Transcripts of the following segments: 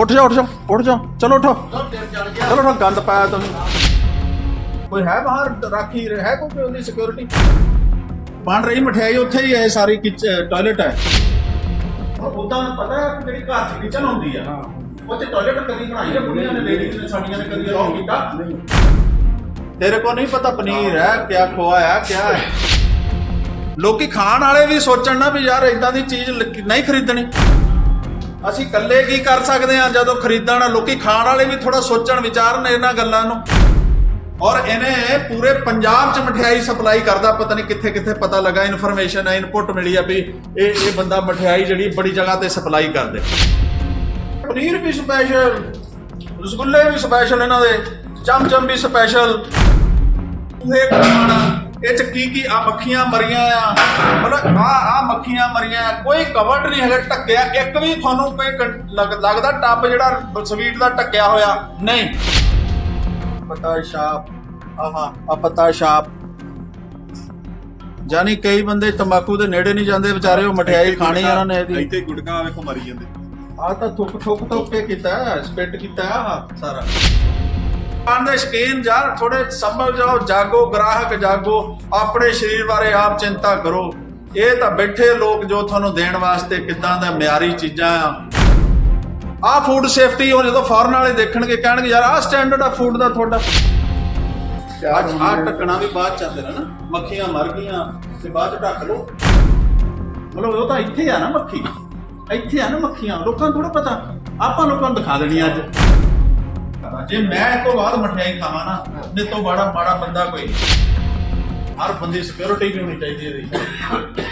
ਉੱਠ ਜਾ ਉੱਠ ਜਾ ਉੱਠ ਜਾ। ਚਲੋ ਉਠੋ। ਚਲੋ ਉਠੋ ਗੰਦ ਪਾਇਆ ਤੁਸੀਂ। ਕੋਈ ਹੈ ਬਾਹਰ ਰਾਖੀ ਹੈ ਕੋਈ ਉਹਦੀ ਸਿਕਿਉਰਿਟੀ ਬਣ ਰਹੀ ਮਠਿਆਈ ਉੱਥੇ ਹੀ ਹੈ ਸਾਰੀ ਕਿਚ ਟਾਇਲਟ ਹੈ। ਉਦਾਂ ਪਤਾ ਜਿਹੜੀ ਘਰ ਚ ਕਿਚਨ ਹੁੰਦੀ ਆ। ਉੱਥੇ ਟਾਇਲਟ ਕਦੀ ਬਣਾਈ ਹੈ ਬੁੜੀਆਂ ਨੇ ਲੇਡੀਜ਼ ਨੇ ਸਾਡੀਆਂ ਨੇ ਕਦੀ ਅਲਾਉ ਕੀਤਾ। ਤੇਰੇ ਕੋ ਨਹੀਂ ਪਤਾ ਪਨੀਰ ਹੈ ਕਿਆ ਖੋਆ ਹੈ ਕਿਆ ਹੈ। ਲੋਕੀ ਖਾਣ ਵਾਲੇ ਵੀ ਸੋਚਣ ਨਾ ਵੀ ਯਾਰ ਇਦਾਂ ਦੀ ਚੀਜ਼ ਨਹੀਂ ਖਰੀਦਣੀ। ਅਸੀਂ ਇਕੱਲੇ ਕੀ ਕਰ ਸਕਦੇ ਹਾਂ? ਜਦੋਂ ਖਰੀਦਣ ਲੋਕੀ ਖਾਣ ਵਾਲੇ ਵੀ ਥੋੜਾ ਸੋਚਣ ਵਿਚਾਰਨ ਇਹਨਾਂ ਗੱਲਾਂ ਨੂੰ। ਔਰ ਇਹਨੇ ਪੂਰੇ ਪੰਜਾਬ 'ਚ ਮਠਿਆਈ ਸਪਲਾਈ ਕਰਦਾ, ਪਤਾ ਨਹੀਂ ਕਿੱਥੇ ਕਿੱਥੇ ਪਤਾ ਲੱਗਾ ਇਨਫੋਰਮੇਸ਼ਨ ਹੈ ਇਨਪੁਟ ਮਿਲੀ ਆ ਵੀ ਇਹ ਇਹ ਬੰਦਾ ਮਠਿਆਈ ਜਿਹੜੀ ਬੜੀ ਜਗ੍ਹਾ ਤੇ ਸਪਲਾਈ ਕਰਦੇ। ਪਨੀਰ ਵੀ ਸਪੈਸ਼ਲ ਰਸਗੁੱਲੇ ਵੀ ਸਪੈਸ਼ਲ ਇਹਨਾਂ ਦੇ, ਚਮਚਮ ਵੀ ਸਪੈਸ਼ਲ ਇਹ ਖਾਣਾ ਇਹ ਚ ਕੀ ਕੀ ਆ ਮੱਖੀਆਂ ਮਰੀਆਂ ਆ। ਮਤਲਬ ਆ ਆ ਮੱਖੀਆਂ ਮਰੀਆਂ ਕੋਈ ਕਵਰਡ ਨਹੀਂ ਹੈਗਾ ਟੱਕਿਆ ਇੱਕ ਵੀ ਤੁਹਾਨੂੰ ਕੋਈ ਲੱਗਦਾ ਟੱਬ ਜਿਹੜਾ ਸਵੀਟ ਦਾ ਟੱਕਿਆ ਹੋਇਆ? ਨਹੀਂ। ਪਤਾ ਸ਼ਾਪ ਆਹਾ ਆ ਪਤਾ ਸ਼ਾਪ ਜਾਨੀ ਕਈ ਬੰਦੇ ਤੰਬਾਕੂ ਦੇ ਨੇੜੇ ਨਹੀਂ ਜਾਂਦੇ ਵਿਚਾਰੇ ਉਹ ਮਠਿਆਈ ਖਾਣੀ ਇਹਨਾਂ ਨੇ ਇਹਦੀ। ਇੱਥੇ ਗੁਟਕਾ ਵੇਖੋ ਮਰੀ ਜਾਂਦੇ। ਆ ਤਾਂ ਥੁੱਕ ਥੁੱਕ ਥੁੱਕ ਕੇ ਕੀਤਾ ਸਪਿਟ ਕੀਤਾ ਸਾਰਾ। ਪਾਣ ਦੇ ਸ਼ਕੀਨ ਯਾਰ ਥੋੜੇ ਸੰਭਲ ਜਾਓ ਜਾਗੋ ਗ੍ਰਾਹਕ ਜਾਗੋ ਆਪਣੇ ਸਰੀਰ ਬਾਰੇ ਆਪ ਚਿੰਤਾ ਕਰੋ। ਇਹ ਤਾਂ ਬੈਠੇ ਲੋਕ ਜੋ ਤੁਹਾਨੂੰ ਦੇਣ ਵਾਸਤੇ ਕਿਦਾਂ ਦਾ ਮਿਆਰੀ ਚੀਜ਼ਾਂ ਆ। ਆ ਫੂਡ ਸੇਫਟੀ ਉਹ ਜਦੋਂ ਫੋਰਨ ਵਾਲੇ ਦੇਖਣਗੇ ਕਹਿਣਗੇ ਯਾਰ ਆ ਸਟੈਂਡਰਡ ਆ ਫੂਡ ਦਾ ਤੁਹਾਡਾ। ਅੱਜ ਆ ਟੱਕਣਾ ਵੀ ਬਾਅਦ ਚ ਨੇ ਨਾ ਮੱਖੀਆਂ ਮਰ ਗਈਆਂ ਤੇ ਬਾਅਦ ਚ ਢੱਕ ਲਓ। ਮਤਲਬ ਉਹ ਤਾਂ ਇੱਥੇ ਆ ਨਾ ਮੱਖੀ। ਇੱਥੇ ਆ ਨਾ ਮੱਖੀਆਂ ਲੋਕਾਂ ਨੂੰ ਥੋੜਾ ਪਤਾ। ਆਪਾਂ ਲੋਕਾਂ ਨੂੰ ਦਿਖਾ ਦੇਣੀ ਅੱਜ। ਜੇ ਮੈਂ ਇਹ ਤੋਂ ਬਾਅਦ ਮਠਿਆਈ ਖਾਵਾਂ ਨਾ ਨੇ ਤੋਂ ਬੜਾ ਮਾੜਾ ਬੰਦਾ ਕੋਈ ਨਹੀਂ। ਹਰ ਬੰਦੇ ਸਿਕਿਉਰਿਟੀ ਵੀ ਹੋਣੀ ਚਾਹੀਦੀ ਹੈ ਇਹਦੀ।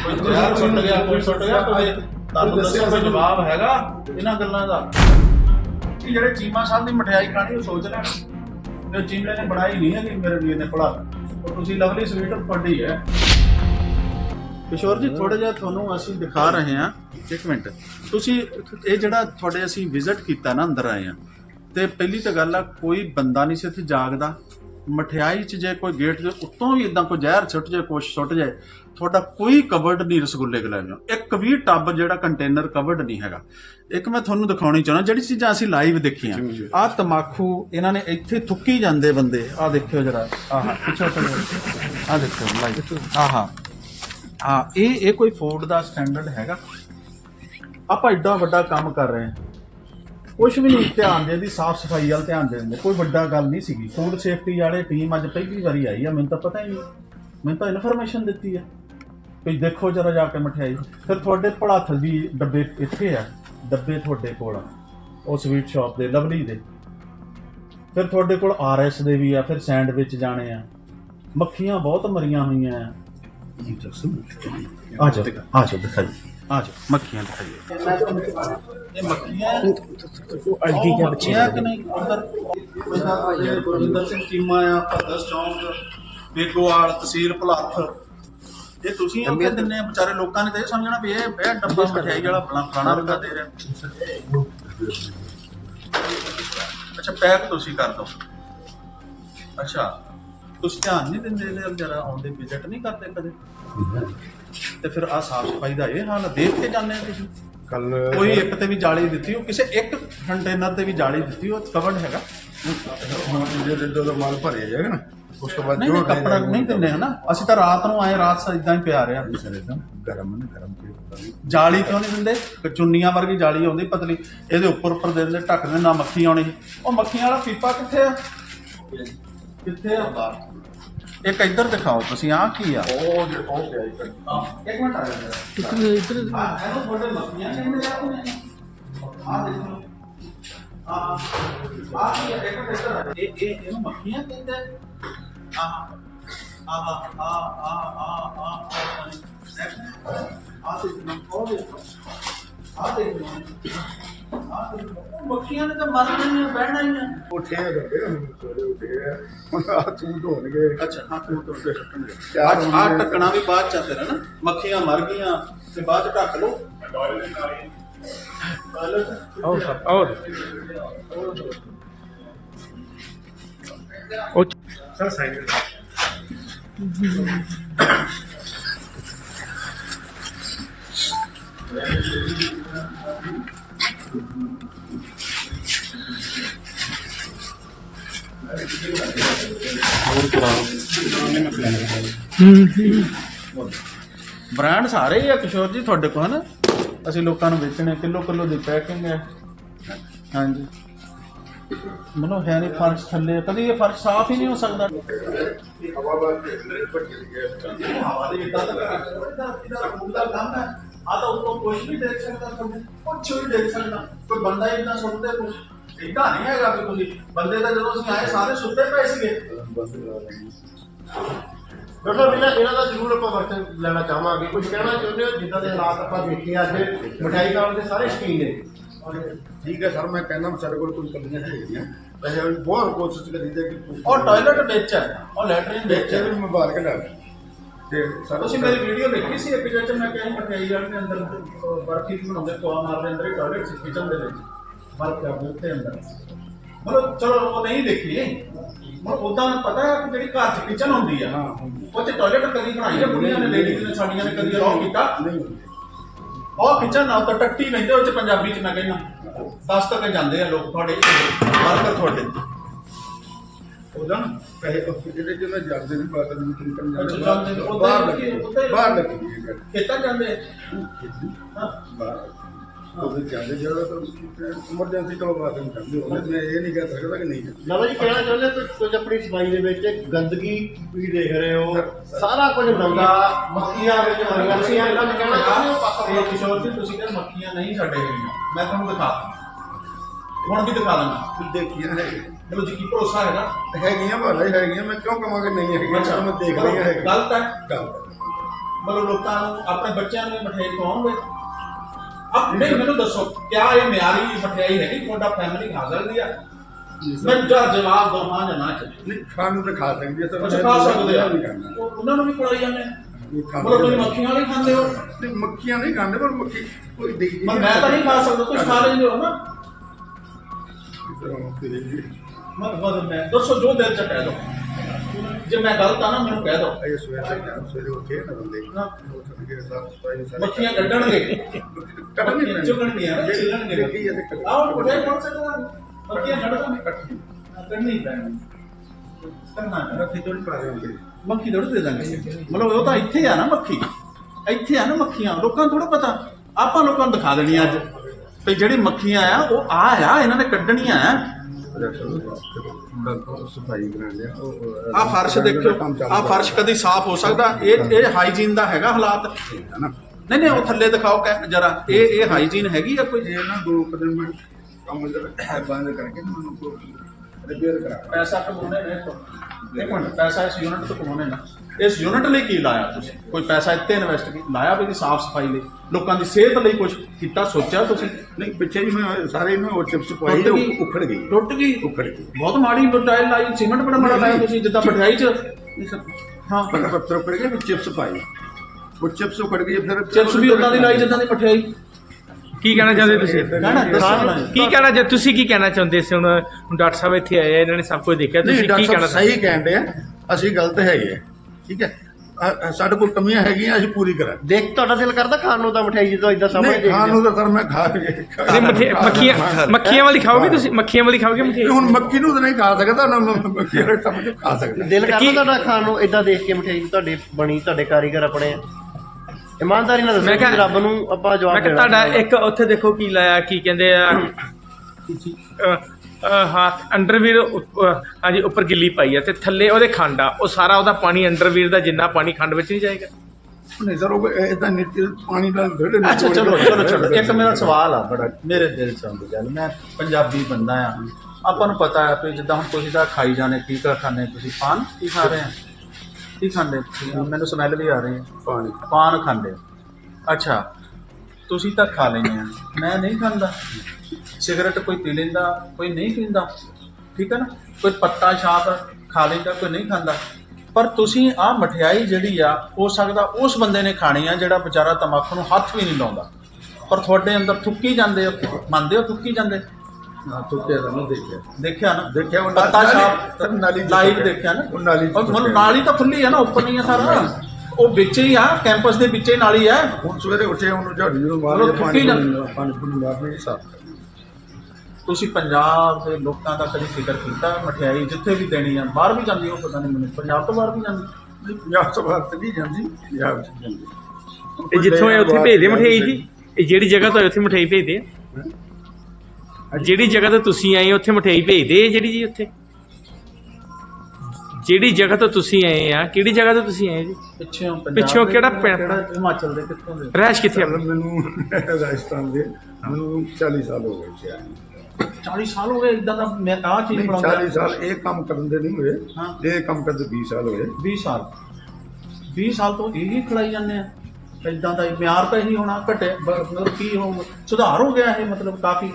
ਕੋਈ ਜ਼ਹਿਰ ਸੁੱਟ ਗਿਆ ਕੋਈ ਸੁੱਟ ਗਿਆ ਕੋਈ ਤੁਹਾਨੂੰ ਦੱਸਿਆ ਕੋਈ ਜਵਾਬ ਹੈਗਾ ਇਹਨਾਂ ਗੱਲਾਂ ਦਾ? ਕਿ ਜਿਹੜੇ ਚੀਮਾ ਸਾਹਿਬ ਦੀ ਮਠਿਆਈ ਖਾਣੀ ਉਹ ਸੋਚ ਲੈਣ। ਤੇ ਚੀਮੇ ਨੇ ਬਣਾਈ ਨਹੀਂ ਹੈ ਕਿ ਮੇਰੇ ਵੀਰ ਨੇ ਪੜਾ ਉਹ ਤੁਸੀਂ ਲਵਲੀ ਸਵੀਟ ਪੜ੍ਹੀ ਹੈ। ਕਿਸ਼ੋਰ ਜੀ ਥੋੜਾ ਜਿਹਾ ਤੁਹਾਨੂੰ ਅਸੀਂ ਦਿਖਾ ਰਹੇ ਹਾਂ। ਇੱਕ ਮਿੰਟ। ਤੁਸੀਂ ਇਹ ਜਿਹੜਾ ਤੁਹਾਡੇ ਅਸੀਂ ਵਿਜ਼ਿਟ ਕੀਤਾ ਨਾ ਅੰਦਰ ਆਏ ਆ ਤੇ ਪਹਿਲੀ ਤਾਂ ਗੱਲ ਆ ਕੋਈ ਬੰਦਾ ਨਹੀਂ ਸੀ ਇੱਥੇ ਜਾਗਦਾ। ਮਠਿਆਈ 'ਚ ਜੇ ਕੋਈ ਗੇਟ ਦੇ ਉੱਤੋਂ ਵੀ ਇਦਾਂ ਕੋਈ ਜ਼ਹਿਰ ਛੁੱਟ ਜਾਏ ਕੁਛ ਛੁੱਟ ਜਾਏ ਤੁਹਾਡਾ ਕੋਈ ਕਵਰਡ ਨਹੀਂ ਰਸਗੁੱਲੇ ਜਾਮੁਨ ਇੱਕ ਵੀ ਟੱਬ ਜਿਹੜਾ ਕੰਟੇਨਰ ਕਵਰਡ ਨਹੀਂ ਹੈਗਾ। ਇੱਕ ਮੈਂ ਤੁਹਾਨੂੰ ਦਿਖਾਉਣੀ ਚਾਹਣਾ ਜਿਹੜੀ ਚੀਜ਼ਾਂ ਅਸੀਂ ਲਾਈਵ ਦੇਖੀਆਂ ਆਹ ਤਮਾਕੂ ਇਹਨਾਂ ਨੇ ਇੱਥੇ ਥੁੱਕੀ ਜਾਂਦੇ ਬੰਦੇ ਆਹ ਦੇਖਿਓ ਜਰਾ ਆਹ ਪਿੱਛੇ ਚਲੋ ਆਹ ਦੇਖੋ ਲਾਈਵ ਆਹਾ ਹਾਂ ਇਹ ਇਹ ਕੋਈ ਫੂਡ ਦਾ ਸਟੈਂਡਰਡ ਹੈਗਾ। ਆਪਾਂ ਐਡਾ ਵੱਡਾ ਕੰਮ ਕਰ ਰਹੇ ਹਾਂ। ਕੁਝ ਵੀ ਨਹੀਂ ਧਿਆਨ ਦੇ ਦੀ ਸਾਫ਼ ਸਫ਼ਾਈ ਵੱਲ ਧਿਆਨ ਦੇ ਦਿੰਦੇ। ਕੋਈ ਵੱਡਾ ਗੱਲ ਨਹੀਂ ਸੀਗੀ। ਫੂਡ ਸੇਫਟੀ ਵਾਲੇ ਟੀਮ ਅੱਜ ਪਹਿਲੀ ਵਾਰੀ ਆਈ ਆ ਮੈਨੂੰ ਤਾਂ ਪਤਾ ਹੀ ਨਹੀਂ। ਮੈਨੂੰ ਤਾਂ ਇਨਫੋਰਮੇਸ਼ਨ ਦਿੱਤੀ ਆ। ਵੀ ਦੇਖੋ ਜਰਾ ਜਾ ਕੇ ਮਠਿਆਈ। ਫਿਰ ਤੁਹਾਡੇ ਭੜਾਥ ਦੀ ਡੱਬੇ ਇੱਥੇ ਆ ਡੱਬੇ ਤੁਹਾਡੇ ਕੋਲ ਆ। ਉਹ ਸਵੀਟ ਸ਼ਾਪ ਦੇ ਲਵਲੀ ਦੇ। ਫਿਰ ਤੁਹਾਡੇ ਕੋਲ ਆਰਐਸ ਦੇ ਵੀ ਆ ਫਿਰ ਸੈਂਡਵਿਚ ਜਾਣੇ ਆ। ਮੱਖੀਆਂ ਬਹੁਤ ਮਰੀਆਂ ਹੋਈਆਂ ਆ। ਆ ਜਾਓ ਆ ਜਾਓ ਦਿਖਾਈ ਆ ਜਾਓ ਮੱਖੀਆਂ ਦਿਖਾਈਏ। ਇਹ ਮੱਖੀਆਂ ਅਲਗੀ ਕੇ ਬੱਚੇ ਮੱਖੀਆਂ ਕਿ ਨਹੀਂ? ਅੰਦਰ ਗੁਰਜਿੰਦਰ ਸਿੰਘ ਚੀਮਾ ਆ ਭੱਦਰ ਚੌਂਕ ਬੇਗੋਵਾਲ ਤਹਿਸੀਲ ਭਲੱਥ। ਇਹ ਤੁਸੀਂ ਉੱਥੇ ਦਿੰਨੇ ਵਿਚਾਰੇ ਲੋਕਾਂ ਨੇ ਤਾਂ ਇਹ ਸਮਝਣਾ ਵੀ ਇਹ ਇਹ ਡੱਬਾ ਮਠਿਆਈ ਵਾਲਾ ਫਲਾਂ ਖਾਣਾ ਲੱਗਾ ਦੇ ਰਿਹਾ। ਅੱਛਾ ਪੈਕ ਤੁਸੀਂ ਕਰ ਦੋ ਅੱਛਾ ਤੁਸੀਂ ਧਿਆਨ ਨਹੀਂ ਦਿੰਦੇ ਇਹਦੇ ਜਰਾ ਆਉਂਦੇ ਵਿਜ਼ਿਟ ਨਹੀਂ ਕਰਦੇ ਕਦੇ? ਤੇ ਫਿਰ ਆ ਸਾਫ਼ ਸਫ਼ਾਈ ਦਾ ਇਹ ਹਾਲ ਦੇਖ ਕੇ ਜਾਂਦੇ ਆ ਤੁਸੀਂ। ਕੱਲ ਕੋਈ ਇੱਕ ਤੇ ਵੀ ਜਾਲੀ ਦਿੱਤੀ ਉਹ ਕਿਸੇ ਇੱਕ ਕੰਟੇਨਰ ਤੇ ਵੀ ਜਾਲੀ ਦਿੱਤੀ ਉਹ ਕਵਰਡ ਹੈਗਾ। ਅਸੀਂ ਤਾਂ ਰਾਤ ਨੂੰ ਆਏ ਰਾਤ ਸਾ ਪਿਆ ਰਿਹਾ। ਜਾਲੀ ਕਿਉਂ ਨਹੀਂ ਦਿੰਦੇ? ਚੁੰਨੀਆਂ ਵਰਗੀ ਜਾਲੀ ਆਉਂਦੀ ਪਤਲੀ ਇਹਦੇ ਉੱਪਰ ਉੱਪਰ ਦੇ ਨਾ ਮੱਖੀ ਆਉਣੀ। ਉਹ ਮੱਖੀਆਂ ਵਾਲਾ ਪੀਪਾ ਕਿੱਥੇ ਆ? ਕਿੱਥੇ ਆ? ਬਾਹਰ ਇੱਕ ਇੱਧਰ ਦਿਖਾਓ ਤੁਸੀਂ ਆਹ ਕੀ ਆ ਉਹ ਜੇ ਉਹ ਪਿਆ ਇੱਕ ਇੱਕ ਮਿੰਟ ਆ ਜਾਓ ਇੱਧਰ ਆ ਇਹਨੂੰ ਤੁਹਾਡੇ ਮੱਖੀਆਂ ਕਹਿੰਦੇ ਆ ਆ ਦੇਖੋ ਆ ਆ ਕੀ ਇੱਕ ਮਿੰਟ ਇੱਧਰ ਆ। ਇਹ ਇਹ ਇਹਨੂੰ ਮੱਖੀਆਂ ਕਹਿੰਦੇ ਆ ਆ ਆ ਆ ਆ ਆ ਆ ਆ ਆ ਆ ਆ ਮੱਖੀਆਂ ਨੇ ਤਾਂ ਮਰਨਾ ਹੀ ਆ ਬਹਿਣਾ ਹੀ ਆ ਉੱਠੇ ਆ ਬੱਬੇ ਹੁਣ ਸਵੇਰੇ ਉੱਠੇ ਆ ਹੁਣ ਆ ਤੂੰ ਧੋਣਗੇ ਅੱਛਾ ਹਾਂ ਤੂੰ ਤੋਂ ਤੇ ਸੱਟਣਗੇ ਆ ਆ ਟੱਕਣਾ ਵੀ ਬਾਅਦ ਚ ਆ ਤੇਰਾ ਨਾ ਮੱਖੀਆਂ ਮਰ ਗਈਆਂ ਤੇ ਬਾਅਦ ਚ ਢੱਕ ਲਓ ਆਓ ਸਰ ਆਓ ਉਹ ਸਰ ਸਾਈਡ ਬ੍ਰਾਂਡ ਸਾਰੇ ਹੀ ਆ ਕਿਸ਼ੋਰ ਜੀ ਤੁਹਾਡੇ ਕੋਲ, ਹਨ? ਅਸੀਂ ਲੋਕਾਂ ਨੂੰ ਵੇਚਣੇ, ਕਿਲੋ ਕਿਲੋ ਦੀ ਪੈਕਿੰਗ ਹੈ। ਹਾਂਜੀ। ਮਨੋ ਹੈ ਨਹੀਂ ਫਰਸ਼ ਥੱਲੇ, ਕਦੀ ਇਹ ਫਰਸ਼ ਸਾਫ਼ ਹੀ ਨਹੀਂ ਹੋ ਸਕਦਾ। ਆ ਤਾਂ ਉੱਤੋਂ ਕੁਝ ਵੀ ਦੇਖ ਸਕਦਾ ਤੁਹਾਨੂੰ ਕੁਝ ਵੀ ਦੇਖ ਸਕਦਾ। ਕੋਈ ਬੰਦਾ ਹੀ ਨਾ ਸੁਣਦੇ ਕੁਝ ਇਦਾਂ ਨਹੀਂ ਹੈਗਾ ਕਿ ਤੁਸੀਂ ਬੰਦੇ ਤਾਂ ਜਦੋਂ ਅਸੀਂ ਆਏ ਸਾਰੇ ਸੁੱਤੇ ਪਏ ਸੀਗੇ। ਡਾਕਟਰ ਇਹਨਾਂ ਇਹਨਾਂ ਦਾ ਜ਼ਰੂਰ ਆਪਾਂ ਵਰਤ ਲੈਣਾ ਚਾਹਾਂਗੇ। ਕੁਝ ਕਹਿਣਾ ਚਾਹੁੰਦੇ ਹੋ? ਜਿੱਦਾਂ ਦੇ ਹਾਲਾਤ ਆਪਾਂ ਦੇਖੇ ਅੱਜ ਮਠਾਈ ਖਾਣ ਦੇ ਸਾਰੇ ਸ਼ੌਕੀਨ ਨੇ। ਠੀਕ ਹੈ ਸਰ ਮੈਂ ਕਹਿੰਦਾ ਸਾਡੇ ਕੋਲ ਕੋਈ ਕਮੀਆਂ ਹੈਗੀਆਂ। ਅਸੀਂ ਬਹੁਤ ਕੋਸ਼ਿਸ਼ ਕਰੀਦਾ ਕਿ ਔਰ ਟਾਇਲਟ ਵਿੱਚ ਹੈ ਔਰ ਲੈਟਰਿਨ ਵਿੱਚ ਵੀ ਮੁਬਾਰਕ ਡਾ ਤੇ ਸਰ ਤੁਸੀਂ ਮੇਰੀ ਵੀਡੀਓ ਦੇਖੀ ਸੀ ਇੱਕ ਜਿਹੜਾ ਮੈਂ ਕਿਹਾ ਮਠਿਆਈ ਵਾਲੇ ਦੇ ਅੰਦਰ ਬਰਫੀ ਬਣਾਉਂਦੇ ਕੋਆ ਮਾਰਦੇ ਅੰਦਰ ਟਾਇਲਟ ਸੀ ਕਿਚਨ ਦੇ ਵਿੱਚ। ਬਰਫ ਕਰਦੇ ਉੱਤੇ ਅੰਦਰ। ਮਤਲਬ ਚਲੋ ਉਹ ਨਹੀਂ ਦੇਖੀ। ਮਤਲਬ ਉਦਾਂ ਪਤਾ ਹੈ ਕਿ ਜਿਹੜੀ ਘਰ ਚ ਕਿਚਨ ਹੁੰਦੀ ਆ ਉਹ ਤੇ ਟਾਇਲਟ ਕਦੀ ਬਣਾਈ ਹੈ ਬੁੜੀਆਂ ਨੇ ਲੇਡੀਜ਼ ਨੇ ਸਾਡੀਆਂ ਨੇ ਕਦੀ ਅਲਾਉ ਕੀਤਾ। ਨਹੀਂ। ਉਹ ਕਿਚਨ ਨਾਲ ਤਾਂ ਟੱਟੀ ਕਹਿੰਦੇ ਉਹ ਚ ਪੰਜਾਬੀ ਚ ਮੈਂ ਕਹਿੰਦਾ ਦੱਸ ਤੱਕ ਜਾਂਦੇ ਆ ਲੋਕ ਤੁਹਾਡੇ ਵਰਕਰ ਤੁਹਾਡੇ। ਉਹਦਾ ਨਾ ਪੈਸੇ ਉਹ ਜਿਹੜੇ ਜਿਹਨਾਂ ਜਾਂਦੇ ਨੇ ਬਾਹਰ ਨੂੰ ਨਿਕਲ ਅੱਛਾ, ਜਾਂਦੇ ਜਾਂਦੇ ਨੇ, ਉੱਧਰ ਬਾਹਰ ਲੱਗੀ- ਲੱਗੀ ਉੱਧਰ- ਬਾਹਰ ਲੱਗੀ ਹੈ ਖੇਤਾਂ ਜਾਂਦੇ ਹਾਂ ਬਾਹਰ ਉਹਦੇ ਜਾਂਦੇ ਜਿਹੜਾ ਤਾਂ ਐਮਰਜੈਂਸੀ ਤੋਂ ਬਾਅਦ ਨਹੀਂ ਕਰਦੇ ਉਹਨੇ ਮੈਂ ਇਹ ਨਹੀਂ ਕਹਿ ਸਕਦਾ ਕਿ ਨਹੀਂ ਕਰਦੇ। ਨਵਾਂ ਜੀ ਕਹਿਣਾ ਚਾਹੁੰਦੇ ਤੁਸੀਂ ਕੁਝ ਆਪਣੀ ਸਫ਼ਾਈ ਦੇ ਵਿੱਚ ਗੰਦਗੀ ਵੀ ਦੇਖ ਰਹੇ ਹੋ ਸਾਰਾ ਕੁਝ ਗੰਦਾ ਮੱਖੀਆਂ ਵਿੱਚ ਮਰੀਆਂ ਤੁਸੀਂ ਇਹਨਾਂ ਨੂੰ ਕਹਿਣਾ ਚਾਹੁੰਦੇ ਹੋ ਪਾਸਾ ਇਹ ਕਿਸ਼ੋਰ ਜੀ ਤੁਸੀਂ ਕਹਿੰਦੇ ਮੱਖੀਆਂ ਨਹੀਂ ਸਾਡੇ ਹੈਗੀਆਂ ਮੈਂ ਤੁਹਾਨੂੰ ਦਿਖਾ ਹੁਣ ਵੀ ਦਿਖਾ ਦਾਂਗਾ ਕੁਝ ਦੇਖੀਆਂ ਹੈਗੀਆਂ ਚਲੋ ਜੀ ਕੀ ਭਰੋਸਾ ਹੈਗਾ ਹੈਗੀਆਂ ਭਾਲਾ ਹੀ ਹੈਗੀਆਂ ਮੈਂ ਕਿਉਂ ਕਵਾਂਗਾ ਨਹੀਂ ਹੈਗੀਆਂ ਜਦੋਂ ਮੈਂ ਦੇਖ ਲਈਆਂ ਹੈਗੀਆਂ। ਗਲਤ ਹੈ ਗਲਤ ਮਤਲਬ ਲੋਕਾਂ ਨੂੰ ਆਪਣੇ ਬੱਚਿਆਂ ਨੂੰ ਮਠਿਆਈ ਖਵਾਉਂਗੇ ਅਬ ਨਹੀਂ ਮੈਨੂੰ ਦੱਸੋ ਕਿਆ ਇਹ ਮਿਆਰੀ ਮਠਿਆਈ ਹੈਗੀ? ਤੁਹਾਡਾ ਫੈਮਿਲੀ ਖਾ ਸਕਦੀ ਆ? ਮੈਂ ਜਾ ਜਵਾਬ ਦੋ ਹਾਂ ਜਾਂ ਨਾ ਚ ਨਹੀਂ ਖਾਣ ਨੂੰ ਤਾਂ ਖਾ ਸਕਦੀ ਹੈ ਅੱਛਾ ਖਾ ਸਕਦੇ ਆ। ਨਹੀਂ ਉਹਨਾਂ ਨੂੰ ਵੀ ਖਵਾਈ ਜਾਂਦੇ। ਨਹੀਂ। ਮਤਲਬ ਤੁਸੀਂ ਮੱਖੀਆਂ ਵਾਲੀ ਖਾਂਦੇ ਹੋ? ਨਹੀਂ, ਮੱਖੀਆਂ ਨਹੀਂ ਖਾਂਦੇ ਪਰ ਮੱਖੀ ਕੋਈ ਦੇਖਦੀ ਪਰ ਮੈਂ ਤਾਂ ਨਹੀਂ ਖਾ ਸਕਦਾ ਤੁਸੀਂ ਖਾ ਲੈਂਦੇ ਹੋ ਨਾ। ਮੈਂ ਦੱਸੋ ਜੋ ਦਿਲ ਚ ਕਹਿ ਦੋ। ਜੇ ਮੈਂ ਗਲਤ ਆ ਨਾ ਮੈਨੂੰ ਕਹਿ ਦੋ। ਇਹ ਸਵੇਰੇ ਜਾਣ ਸਵੇਰੇ ਉੱਠੇ ਨਾ ਬੰਦੇ। ਹਾਂ। ਉੱਠ ਕੇ ਸਾਫ਼ ਸਫ਼ਾਈ ਸਾਰੇ ਮੱਖੀਆਂ ਕੱਢਣਗੇ। ਕੱਢਣਗੇ ਮੱਖੀਆਂ ਚੁਗਣਗੀਆਂ ਨਾ ਚਿਲਣਗੇ ਦੇਖੀ ਜਾਂਦੇ ਕੱਢ- ਆਓ ਕੋਲੇ ਕੋਲ ਸਕਦਾ ਮੱਖੀਆਂ ਕੱਢਦਾ ਨਹੀਂ ਕੱਢੀ ਕੱਢਣੀ ਪੈਣੀ। ਕਰਨਾ ਹੈ। ਰੱਖੀ ਤੋਂ ਨਹੀਂ ਪਾ ਰਹੇ ਹੁੰਦੇ ਮੱਖੀ ਦੇ ਦਾਂਗੇ। ਮਤਲਬ ਉਹ ਤਾਂ ਇੱਥੇ ਆ ਨਾ ਮੱਖੀ। ਇੱਥੇ ਆ ਨਾ ਮੱਖੀਆਂ। ਲੋਕਾਂ ਨੂੰ ਥੋੜਾ ਪਤਾ। ਆਪਾਂ ਲੋਕਾਂ ਨੂੰ ਦਿਖਾ ਦੇਣੀ ਅੱਜ। ਤੇ ਜਿਹੜੀ ਮੱਖੀਆਂ ਆ ਉਹ ਆ ਆ ਇਹਨਾਂ ਨੇ ਕੱਢਣੀਆਂ ਆ। ਆ ਫਰਸ਼ ਦੇਖਿਓ ਆ ਫਰਸ਼ ਕਦੀ ਸਾਫ਼ ਹੋ ਸਕਦਾ? ਇਹ ਇਹ ਹਾਈਜੀਨ ਦਾ ਹੈਗਾ ਹਾਲਾਤ? ਨਹੀਂ ਨਹੀਂ ਉਹ ਥੱਲੇ ਦਿਖਾਓ ਜਰਾ। ਇਹ ਇਹ ਹਾਈਜੀਨ ਹੈਗੀ ਆ ਕੋਈ? ਇਹ ਨਾ ਦੋ ਕੁ ਦਿਨ ਮੈਂ ਕੰਮ ਜਰਾ ਬੰਦ ਕਰਕੇ ਮੈਨੂੰ ਰਿਪੇਅਰ ਕਰਾ। ਪੈਸਾ ਕਮਾਉਣੇ ਨੇ ਇੱਥੋਂ ਇੱਕ ਮਿੰਟ ਪੈਸਾ ਇਸ ਯੂਨਿਟ ਤੋਂ ਕਮਾਉਣੇ ਨਾ ਇਸ ਯੂਨਿਟ ਲਈ ਕੀ ਲਾਇਆ ਤੁਸੀਂ? ਕੋਈ ਪੈਸਾ ਇੱਥੇ ਇਨਵੈਸਟ ਕੀ? ਲਾਇਆ ਵੀ ਸਾਫ਼ ਸਫ਼ਾਈ ਲਈ। ਲੋਕਾਂ ਦੀ ਸਿਹਤ ਲਈ ਕੁਝ ਕੀਤਾ ਸੋਚਿਆ ਤੁਸੀਂ? ਨਹੀਂ ਪਿੱਛੇ ਹੀ ਮੈਂ ਸਾਰੇ ਨੂੰ ਉਹ ਚਿਪਸ ਪਾਈ ਤੇ ਉਖੜ ਗਈ। ਟੁੱਟ ਗਈ। ਉਖੜ ਗਈ। ਬਹੁਤ ਮਾੜੀ ਟਾਇਲ ਲਾਈ ਸੀਮੈਂਟ ਬੜਾ ਬੜਾ ਲਾਇਆ ਤੁਸੀਂ ਜਿੱਦਾਂ ਮਠਿਆਈ 'ਚ। ਹਾਂ। ਪੱਤਰ ਉਖੜ ਗਏ ਫਿਰ ਚਿਪਸ ਪਾਈ ਉਹ ਚਿਪਸ ਉਖੜ ਗਈ ਫਿਰ ਚਿਪਸ ਵੀ ਉਦਾਂ ਦੀ ਲਾਈ ਜਿੱਦਾਂ ਦੀ ਮਠਿਆਈ। ਕੀ ਕਹਿਣਾ ਚਾਹੁੰਦੇ ਤੁਸੀਂ? ਕੀ ਕਹਿਣਾ ਚਾਹ ਤੁਸੀਂ ਕੀ ਕਹਿਣਾ ਚਾਹੁੰਦੇ ਸੀ? ਹੁਣ ਹੁਣ ਡਾਕਟਰ ਸਾਹਿਬ ਇੱਥੇ ਆਏ ਆ ਇਹਨਾਂ ਨੇ ਸਭ ਕੁਝ ਦੇਖਿਆ ਤੁਸੀਂ ਕੀ ਕਹਿਣਾ ਸਹੀ ਕਹਿੰਦੇ ਆ ਅਸੀਂ ਗਲਤ ਹੈਗੇ ਆ ਠੀਕ ਹੈ? ਅ- ਅ- ਸਾਡੇ ਕੋਲ ਕਮੀਆਂ ਹੈਗੀਆਂ ਅਸੀਂ ਪੂਰੀ ਕਰਾਂਗੇ। ਦੇਖ ਤੁਹਾਡਾ ਦਿਲ ਕਰਦਾ ਖਾਣ ਨੂੰ ਤਾਂ ਮਠਾਈ ਜਦੋਂ ਇਦਾਂ ਸਾਹਮਣੇ ਨਹੀਂ ਖਾਣ ਨੂੰ ਤਾਂ ਸਰ ਮੈਂ ਖਾ ਕੇ ਨਹੀਂ ਮੱਖੀਆਂ ਮੱਖੀਆਂ ਵਾਲੀ ਖਾਓਗੇ ਤੁਸੀਂ? ਮੱਖੀਆਂ ਵਾਲੀ ਖਾਓਗੇ ਮੱਖੀ ਹੁਣ ਮੱਕੀ ਨੂੰ ਤਾਂ ਨਹੀਂ ਖਾ ਸਕਦਾ ਨਾ ਮੈਂ ਮੱਕੀ ਵਾਲੇ ਟੱਪ ਖਾ ਸਕਦਾ। ਦਿਲ ਕਰਦਾ ਕੀ- ਤੁਹਾਡਾ ਖਾਣ ਨੂੰ ਇਦਾਂ ਦੇਖ ਕੇ ਮਠਾਈ ਤੁਹਾਡੇ ਬਣੀ ਤੁਹਾਡੇ ਕਾਰੀਗਰ ਆਪਣੇ। ਇਮਾਨਦਾਰੀ ਨਾਲ ਦੱਸੋ ਮੈਂ ਕਿਹਾ- ਕਿ ਰੱਬ ਨੂੰ ਆਪਾਂ ਜਵਾਬ ਮੈਂ ਕਿਹਾ ਦੇਣਾ। ਤੁਹਾਡਾ ਇੱਕ ਉੱਥੇ ਦੇਖੋ ਕੀ ਲਾਇਆ ਕੀ ਕਹਿੰਦੇ ਆ ਅਹ, ਅਹ, ਹਾਂ ਅੰਡਰਵੀਰ ਹਾਂਜੀ ਉੱਪਰ ਗਿੱਲੀ ਪਾਈ ਆ ਤੇ ਥੱਲੇ ਉਹਦੇ ਖੰਡ ਆ। ਉਹ ਸਾਰਾ ਉਹਦਾ ਪਾਣੀ ਅੰਡਰਵੀਰ ਦਾ ਜਿੰਨਾ ਪਾਣੀ ਖੰਡ ਵਿੱਚ ਨਹੀਂ ਜਾਏਗਾ। ਨਹੀਂ ਸਰ ਉਹ ਇਦਾਂ ਨਿੱਤ ਪਾਣੀ ਨਾਲ ਘੜੇ ਅੱਛਾ ਚਲੋ ਚਲੋ ਚਲੋ। ਇੱਕ ਮੇਰਾ ਸਵਾਲ ਆ ਬੜਾ ਮੇਰੇ ਦਿਲ ਚ ਆਉਂਦੀ ਗੱਲ। ਮੈਂ ਪੰਜਾਬੀ ਬੰਦਾ ਆ। ਆਪਾਂ ਨੂੰ ਪਤਾ ਹੈ ਕਿ ਜਿੱਦਾਂ ਹੁਣ ਤੁਸੀਂ ਤਾਂ ਖਾਈ ਜਾਣੇ ਕੀ ਕਰ ਖਾਣੇ ਤੁਸੀਂ ਪਾਨ ਕੀ ਖਾ ਰਹੇ ਆ? ਕੀ ਖਾਂਦੇ ਤੁਸੀਂ? ਮੈਨੂੰ ਸਮੈਲ ਵੀ ਆ ਰਹੀ ਹੈ। ਪਾਣੀ। ਪਾਨ ਖਾਂਦੇ ਹੋ। ਅੱਛਾ ਤੁਸੀਂ ਤਾਂ ਖਾ ਲੈਂਦੇ ਆ। ਮੈਂ ਨਹੀਂ ਖਾਂਦਾ। ਸਿਗਰਟ ਕੋਈ ਪੀ ਲੈਂਦਾ ਕੋਈ ਨਹੀਂ ਪੀਂਦਾ। ਠੀਕ ਹੈ ਨਾ? ਕੋਈ ਪੱਤਾ ਛਾਪ ਖਾ ਲੈਂਦਾ ਕੋਈ ਨਹੀਂ ਖਾਂਦਾ। ਪਰ ਤੁਸੀਂ ਆ ਮਠਿਆਈ ਜਿਹੜੀ ਆ ਹੋ ਸਕਦਾ ਉਸ ਬੰਦੇ ਨੇ ਖਾਣੀ ਆ ਜਿਹੜਾ ਵਿਚਾਰਾ ਤਮਾਕੂ ਨੂੰ ਹੱਥ ਵੀ ਨਹੀਂ ਲਾਉਂਦਾ। ਪਰ ਤੁਹਾਡੇ ਅੰਦਰ ਥੁੱਕੀ ਜਾਂਦੇ ਹੋ। ਮੰਨਦੇ ਹੋ ਥੁੱਕੀ ਜਾਂਦੇ? ਨਾ ਤੁੱਕੇ ਦਾ ਨਹੀਂ ਦੇਖਿਆ। ਦੇਖਿਆ ਨਾ? ਦੇਖਿਆ ਉਹ ਪੱਤਾ ਸਰ ਨਾਲੀ ਲਾਈਵ ਦੇਖਿਆ। ਨਾ? ਉਹ ਨਾਲੀ ਦੇਖਿਆ। ਨਾਲੀ ਤਾਂ ਖੁੱਲੀ ਆ ਨਾ ਓਪਨ ਨਹੀਂ ਆ ਸਾਰਾ। ਉਹ ਵਿੱਚ ਹੀ ਆ ਕੈਂਪਸ ਦੇ ਵਿੱਚ ਹੀ ਨਾਲੀ ਆ। ਹੁਣ ਸਵੇਰੇ ਉੱਠੇ ਉਹਨੂੰ ਝਾੜੂ ਜਦੋਂ ਮਾਰ ਉਹ ਕੇ ਥੁੱਕੀ ਪਾਣੀ ਨਾ- ਪੂਣੀ- ਪਾਣੀ ਪੂਣੀ ਮਾਰਨੇ ਸਾਫ਼ ਤੁਸੀਂ ਪੰਜਾਬ ਦੇ ਲੋਕਾਂ ਦਾ ਕਦੀ ਫਿਕਰ ਕੀਤਾ ਮਠਿਆਈ ਜਿੱਥੇ ਵੀ ਦੇਣੀ ਆ ਬਾਹਰ ਵੀ ਜਾਂਦੀ ਉਹ ਪਤਾ ਨਹੀਂ ਮੈਨੂੰ। ਪੰਜਾਬ ਤੋਂ ਬਾਹਰ ਵੀ ਜਾਂਦੀ? ਨਹੀਂ, ਪੰਜਾਬ ਤੋਂ ਬਾਹਰ ਤੇ ਨਹੀਂ ਜਾਂਦੀ ਪੰਜਾਬ ਚ ਜਾਂਦੀ। ਇਹ ਜਿੱਥੋਂ ਇਹ ਉੱਥੇ ਭੇਜਦੇ ਮਠਿਆਈ ਜੀ? ਇਹ ਜਿਹੜੀ ਜਗ੍ਹਾ ਤੋਂ ਉੱਥੇ ਮਠਿਆਈ ਭੇਜਦੇ ਆ? ਜਿਹੜੀ ਜਗ੍ਹਾ ਤੋਂ ਤੁਸੀਂ ਆਏ ਉੱਥੇ ਮਠਿਆਈ ਭੇਜਦੇ ਆ ਜਿਹੜੀ ਜੀ ਉੱਥੇ? ਜਿਹੜੀ ਜਗ੍ਹਾ ਤੋਂ ਤੁਸੀਂ ਆਏ ਆ ਕਿਹੜੀ ਜਗ੍ਹਾ ਤੋਂ ਤੁਸੀਂ ਆਏ ਜੀ? ਪਿੱਛੋਂ ਪੰਜਾਬ ਪਿੱਛੋਂ ਦੇ ਕਿਹੜਾ ਪਿੰਡ? ਹਿਮਾਚਲ ਦੇ ਕਿੱਥੋਂ ਦੇ? ਰਹਿਸ਼ ਕਿੱਥੇ ਆਪਣੀ? ਮੈਨੂੰ ਰਾਜਸਥਾਨ ਦੇ ਮੈਨੂੰ 40 ਸਾਲ ਹੋ ਗਏ ਸੀ ਆਏ 40 ਸਾਲ ਹੋ ਗਏ ਇਦਾਂ ਦਾ ਮੈਂ ਆਹ ਚੀਜ਼ ਬਣਾਉਂਦਾ। 40 ਸਾਲ ਇਹ ਕੰਮ ਕਰਨ ਦੇ ਨਹੀਂ ਹੋਏ। ਹਾਂ। ਇਹ ਕੰਮ ਕਰਦੇ 20 ਸਾਲ ਹੋਏ। 20 ਸਾਲ। 20 ਸਾਲ ਤੋਂ ਇਹੀ ਖੜਾਈ ਜਾਂਦੇ ਆ। ਇਦਾਂ ਦਾ ਹੀ ਮਿਆਰ ਤਾਂ ਇਹੀ ਹੋਣਾ ਘਟੇ ਮਤਲਬ ਕੀ ਹੋ ਸੁਧਾਰ ਹੋ ਗਿਆ ਇਹ ਮਤਲਬ ਕਾਫੀ।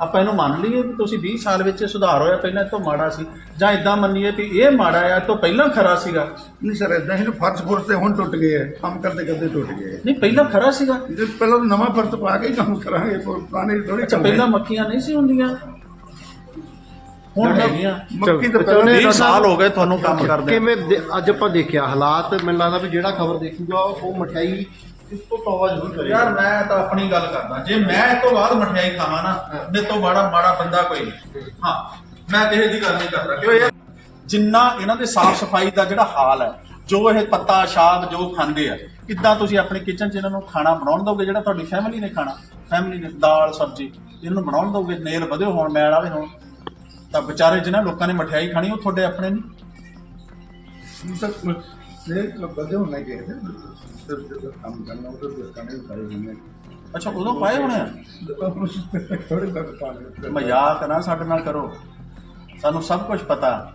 ਆਪਾਂ ਇਹਨੂੰ ਮੰਨ ਲਈਏ ਕਿ ਤੁਸੀਂ 20 ਸਾਲ ਵਿੱਚ ਸੁਧਾਰ ਹੋਇਆ ਪਹਿਲਾਂ ਇਹ ਤੋਂ ਮਾੜਾ ਸੀ। ਜਾਂ ਇਦਾਂ ਮੰਨੀਏ ਵੀ ਇਹ ਮਾੜਾ ਆ ਇਹ ਤੋਂ ਪਹਿਲਾਂ ਖਰਾ ਸੀਗਾ। ਨਹੀਂ ਸਰ ਇਦਾਂ ਹੀ ਨਾ ਫਰਸ਼ ਫੁਰਸ਼ ਤੇ ਹੁਣ ਟੁੱਟ ਗਏ ਆ ਕੰਮ ਕਰਦੇ ਕਰਦੇ ਟੁੱਟ ਗਏ ਆ। ਨਹੀਂ ਪਹਿਲਾਂ ਖਰਾ ਸੀਗਾ। ਜੇ ਪਹਿਲਾਂ ਨਵਾਂ ਫਰਸ਼ ਪਾ ਕੇ ਹੀ ਕੰਮ ਕਰਾਂਗੇ ਕੋਈ ਪੁਰਾਣੇ ਥੋੜੀ ਅੱਛਾ ਪਹਿਲਾਂ ਮੱਖੀਆਂ ਨਹੀਂ ਸੀ ਹੁੰਦੀਆਂ। ਹੁਣ ਹੈਗੀਆਂ। ਮੱਕੀ ਤਾਂ ਚਲੋ, ਪਹਿਲਾਂ 20 ਸਾਲ ਹੋ ਗਏ ਤੁਹਾਨੂੰ ਕੰਮ ਕਰਦੇ ਕਿਵੇਂ ਦੇ- ਅੱਜ ਆਪਾਂ ਦੇਖਿਆ ਹਾਲਾਤ ਮੈਨੂੰ ਲੱਗਦਾ ਵੀ ਜਿਹੜਾ ਖਬਰ ਦੇਖੂਗਾ ਉਹ ਮਠਿਆਈ ਇਸ ਤੋਂ ਤੌਬਾ ਜ਼ਰੂਰ ਕਰੇਗਾ ਯਾਰ ਮੈਂ ਤਾਂ ਆਪਣੀ ਗੱਲ ਕਰਦਾ ਜੇ ਮੈਂ ਇਹ ਤੋਂ ਬਾਅਦ ਮਠਿਆਈ ਖਾਵਾਂ ਨਾ ਮੇਰੇ ਤੋਂ ਬੜਾ ਮਾੜਾ ਬੰਦਾ ਕੋਈ ਨਹੀਂ। ਹਾਂ ਮੈਂ ਕਿਸੇ ਦੀ ਗੱਲ ਨਹੀਂ ਕਰਦਾ। ਕਿਉਂ ਇਹ ਜਿੰਨਾ ਇਹਨਾਂ ਦੇ ਸਾਫ਼ ਸਫ਼ਾਈ ਦਾ ਜਿਹੜਾ ਹਾਲ ਹੈ ਜੋ ਇਹ ਪੱਤਾ ਸ਼ਾਗ ਜੋ ਖਾਂਦੇ ਆ ਕਿੱਦਾਂ ਤੁਸੀਂ ਆਪਣੀ ਕਿਚਨ 'ਚ ਇਹਨਾਂ ਨੂੰ ਖਾਣਾ ਬਣਾਉਣ ਦੋਗੇ ਜਿਹੜਾ ਤੁਹਾਡੀ ਫੈਮਿਲੀ ਨੇ ਖਾਣਾ? ਫੈਮਿਲੀ ਨੇ ਦਾਲ ਸਬਜ਼ੀ ਇਹਨਾਂ ਨੂੰ ਬਣਾਉਣ ਦੋਗੇ ਨੇਲ ਵਧੇ ਹੋਣ ਮੈਲ ਵਾਲੇ ਹੋਣ। ਤਾਂ ਵਿਚਾਰੇ ਜਿਹਨਾਂ ਲੋਕਾਂ ਨੇ ਮਠਿਆਈ ਖਾਣੀ ਉਹ ਤੁਹਾਡੇ ਆਪਣੇ ਨਹੀਂ? ਲੋਕਾਂ ਦੇ ਹੋਣਾ ਸਿਰ ਤੇ ਕੰਮ ਕਰਨਾ ਅੱਛਾ ਉਦੋਂ ਪਾਏ ਹੋਣੇ ਆ? ਥੋੜੇ ਤੱਕ ਪਾ ਲਏ ਮਜ਼ਾਕ ਨਾ ਸਾਡੇ ਨਾਲ ਕਰੋ। ਸਾਨੂੰ ਸਭ ਕੁਝ ਪਤਾ।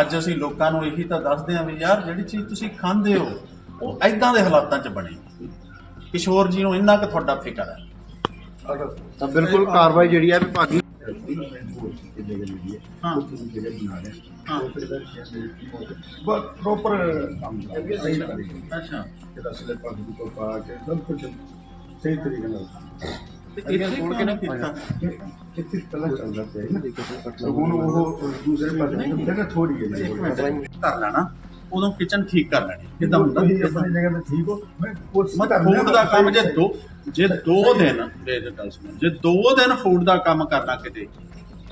ਅੱਜ ਅਸੀਂ ਲੋਕਾਂ ਨੂੰ ਇਹੀ ਤਾਂ ਦੱਸਦੇ ਹਾਂ ਵੀ ਯਾਰ ਜਿਹੜੀ ਚੀਜ਼ ਤੁਸੀਂ ਖਾਂਦੇ ਹੋ ਉਹ ਐਦਾਂ ਦੇ ਹਾਲਾਤਾਂ 'ਚ ਬਣੀ। ਕਿਸ਼ੋਰ ਜੀ ਨੂੰ ਇੰਨਾ ਕੁ ਤੁਹਾਡਾ ਫਿਕਰ ਹੈ। ਤਾਂ ਬਿਲਕੁਲ ਕਾਰਵਾਈ ਜਿਹੜੀ ਹੈ ਵਿਭਾਗੀ ਹਾਂ। ਹਾਂ। ਬਸ ਪ੍ਰੋਪਰ ਕੰਮ ਕਰਾਂਗੇ ਸਹੀ ਤਰੀਕੇ ਅੱਛਾ। ਜਿਹੜਾ ਸਲਿੱਪ ਆ ਤੋਂ ਪਾ ਕੇ ਸਭ ਕੁਝ ਸਹੀ ਤਰੀਕੇ ਨਾਲ। ਤੇ ਇੱਥੇ ਕੋਲ ਕਿਹਨੇ ਕੀਤਾ? ਕਿੱਥੇ ਪਹਿਲਾਂ ਚੱਲਦਾ ਪਿਆ ਹੈ ਨਾ ਤੇ ਹੁਣ ਉਹ ਦੂਸਰੇ ਪਾਸੇ ਨੂੰ ਫਿਰ ਥੋੜੀ ਹੈ ਕਰ ਲੈਣਾ। ਉਦੋਂ ਕਿਚਨ ਠੀਕ ਕਰ ਲੈਣੀ। ਕਿਦਾਂ ਹੁੰਦਾ? ਆਪਣੀ ਜਗ੍ਹਾ ਤੇ ਠੀਕ ਹੋ। ਮੈਂ ਫੂਡ ਦਾ ਕੰਮ ਜੇ ਦੋ ਜੇ ਦੋ ਦਿਨ ਵੇਦ ਗੱਲ ਸੁਣੋ। ਜੇ ਦੋ ਦਿਨ ਫੂਡ ਦਾ ਕੰਮ ਕਰਨਾ ਕਿਤੇ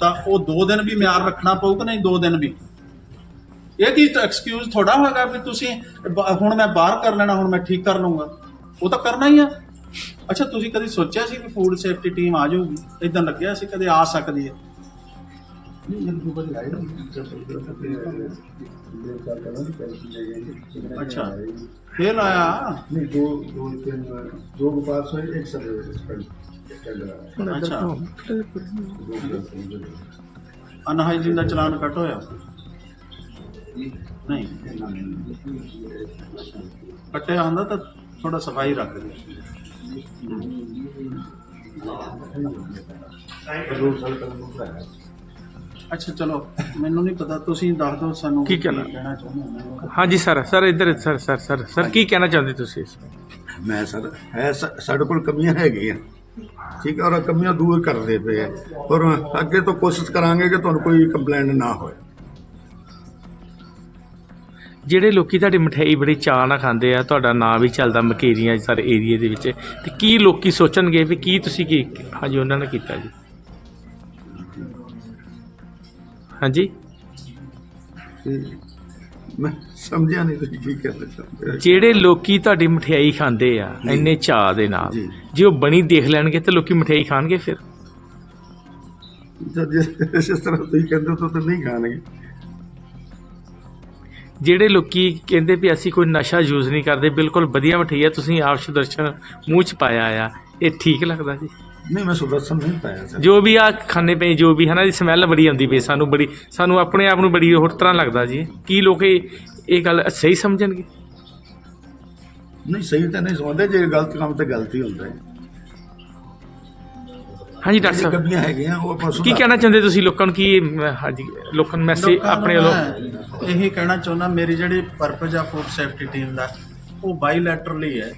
ਤਾਂ ਉਹ ਦੋ ਦਿਨ ਵੀ ਮਿਆਰ ਰੱਖਣਾ ਪਊਗਾ ਨਹੀਂ ਦੋ ਦਿਨ ਵੀ? ਇਹ ਕੀ ਐਕਸਕਿਊਜ਼ ਥੋੜਾ ਹੋਗਾ ਵੀ ਤੁਸੀਂ ਹੁਣ ਮੈਂ ਬਾਹਰ ਕਰ ਲੈਣਾ ਹੁਣ ਮੈਂ ਠੀਕ ਕਰ ਲੂੰਗਾ ਉਹ ਤਾਂ ਕਰਨਾ ਹੀ ਆ। ਅੱਛਾ ਤੁਸੀਂ ਕਦੀ ਸੋਚਿਆ ਸੀ ਕਿ ਫੂਡ ਸੇਫਟੀ ਟੀਮ ਆ ਜਾਊਗੀ? ਇਦਾਂ ਲੱਗਿਆ ਸੀ ਕਦੇ ਆ ਸਕਦੀ ਹੈ? ਅੱਛਾ। ਫੇਰ ਆਇਆ? ਨਹੀਂ ਦੋ ਦੋ ਤਿੰਨ ਦੋ ਪਾਸ ਹੋਏ ਇੱਕ ਸਰਵੇ ਸਪੈਂਡ ਅੱਛਾ। ਅਨਹਾਈਜੀਨ ਦਾ ਚਲਾਨ ਕੱਟ ਹੋਇਆ? ਨਹੀਂ। ਕੱਟਿਆ ਹੁੰਦਾ ਤਾਂ ਥੋੜਾ ਸਫ਼ਾਈ ਰੱਖ ਦੇ। ਦੋ ਸਾਲ ਪਹਿਲਾਂ ਨੂੰ ਕਰਾਇਆ ਅੱਛਾ ਚਲੋ ਮੈਨੂੰ ਨਹੀਂ ਪਤਾ ਤੁਸੀਂ ਦੱਸ ਦਿਓ ਸਾਨੂੰ ਕੀ ਕਹਿਣਾ? ਚਾਹੁੰਦੇ ਹੋ ਹਾਂਜੀ ਸਰ ਸਰ ਇੱਧਰ ਸਰ ਸਰ ਸਰ ਸਰ ਕੀ ਕਹਿਣਾ ਚਾਹੁੰਦੇ ਤੁਸੀਂ? ਇਸ? ਮੈਂ ਸਰ ਹੈ ਸਾ- ਸਾਡੇ ਕੋਲ ਕਮੀਆਂ ਹੈਗੀਆਂ। ਠੀਕ ਹੈ ਔਰ ਕਮੀਆਂ ਦੂਰ ਕਰਦੇ ਪਏ ਆ। ਔਰ ਅੱਗੇ ਤੋਂ ਕੋਸ਼ਿਸ਼ ਕਰਾਂਗੇ ਕਿ ਤੁਹਾਨੂੰ ਕੋਈ ਕੰਪਲੇਂਟ ਨਾ ਹੋਏ। ਜਿਹੜੇ ਲੋਕੀ ਤੁਹਾਡੀ ਮਠਿਆਈ ਬੜੀ ਚਾਅ ਨਾਲ ਖਾਂਦੇ ਆ ਤੁਹਾਡਾ ਨਾਂ ਵੀ ਚੱਲਦਾ ਮਕੇਰੀਆਂ ਸਰ ਏਰੀਏ ਦੇ ਵਿੱਚ ਤੇ ਕੀ ਲੋਕੀ ਸੋਚਣਗੇ ਵੀ ਕੀ ਤੁਸੀਂ ਕੀ ਹਾਂਜੀ ਉਹਨਾਂ ਨੇ ਕੀਤਾ ਜੀ। ਹਾਂਜੀ। ਤੇ ਮੈਂ ਸਮਝਿਆ ਨਹੀਂ ਤੁਸੀਂ ਕੀ ਕਹਿੰਦੇ ਚਾਹੁੰਦੇ ਜਿਹੜੇ ਲੋਕੀ ਤੁਹਾਡੀ ਮਠਿਆਈ ਖਾਂਦੇ ਆ ਜੀ। ਇੰਨੇ ਚਾਅ ਦੇ ਨਾਲ ਜੀ। ਜੇ ਉਹ ਬਣੀ ਦੇਖ ਲੈਣਗੇ ਤੇ ਲੋਕੀ ਮਠਿਆਈ ਖਾਣਗੇ ਫਿਰ? ਜਦ ਜਿਸ ਤਰ੍ਹਾਂ ਤੁਸੀਂ ਕਹਿੰਦੇ ਹੋ ਤਾਂ ਤਾਂ ਨਹੀਂ ਖਾਣਗੇ। ਜਿਹੜੇ ਲੋਕੀ ਕਹਿੰਦੇ ਵੀ ਅਸੀਂ ਕੋਈ ਨਸ਼ਾ ਯੂਜ਼ ਨਹੀਂ ਕਰਦੇ ਬਿਲਕੁਲ ਵਧੀਆ ਮਠਿਆਈ ਆ ਤੁਸੀਂ ਆਪ ਸੁਦਰਸ਼ਨ ਮੂੰਹ ਚ ਪਾਇਆ ਆ ਇਹ ਠੀਕ ਲੱਗਦਾ ਜੀ? ਨਹੀਂ ਮੈਂ ਸੁਦਰਸ਼ਨ ਨਹੀਂ ਪਾਇਆ ਸਰ। ਜੋ ਵੀ ਆ ਖਾਣੇ ਪਏ ਜੋ ਵੀ ਹਨਾ ਦੀ ਸਮੈਲ ਬੜੀ ਆਉਂਦੀ ਪਈ ਸਾਨੂੰ ਬੜੀ ਸਾਨੂੰ ਆਪਣੇ ਆਪ ਨੂੰ ਬੜੀ ਹੋਰ ਤਰ੍ਹਾਂ ਲੱਗਦਾ ਜੀ। ਕੀ ਲੋਕ ਇਹ ਇਹ ਗੱਲ ਸਹੀ ਸਮਝਣਗੇ? ਨਹੀਂ ਸਹੀ ਤਾਂ ਨਹੀਂ ਸਮਝਦੇ ਜੇ ਗਲਤ ਕੰਮ ਤੇ ਗਲਤੀ ਹੁੰਦਾ ਹੈ। ਹਾਂਜੀ ਡਾਕਟਰ ਜੇ ਸਾਹਿਬ। ਕਮੀਆਂ ਹੈਗੀਆਂ ਉਹ ਆਪਾਂ ਕੀ ਕਹਿਣਾ ਚਾਹੁੰਦੇ ਤੁਸੀਂ ਲੋਕਾਂ ਨੂੰ? ਕੀ ਅਮ, ਹਾਂਜੀ ਲੋਕਾਂ ਨੂੰ ਮੈਸੇਜ ਲੋਕਾਂ ਨੂੰ ਆਪਣੇ ਵੱਲੋਂ? ਮੈਂ ਇਹੀ ਕਹਿਣਾ ਚਾਹੁੰਦਾ ਮੇਰੀ ਜਿਹੜੀ ਪਰਪਸ ਆ ਫੂਡ ਸੇਫਟੀ ਟੀਮ ਦਾ ਉਹ ਬਾਈਲੈਟਰਲੀ ਹੈ।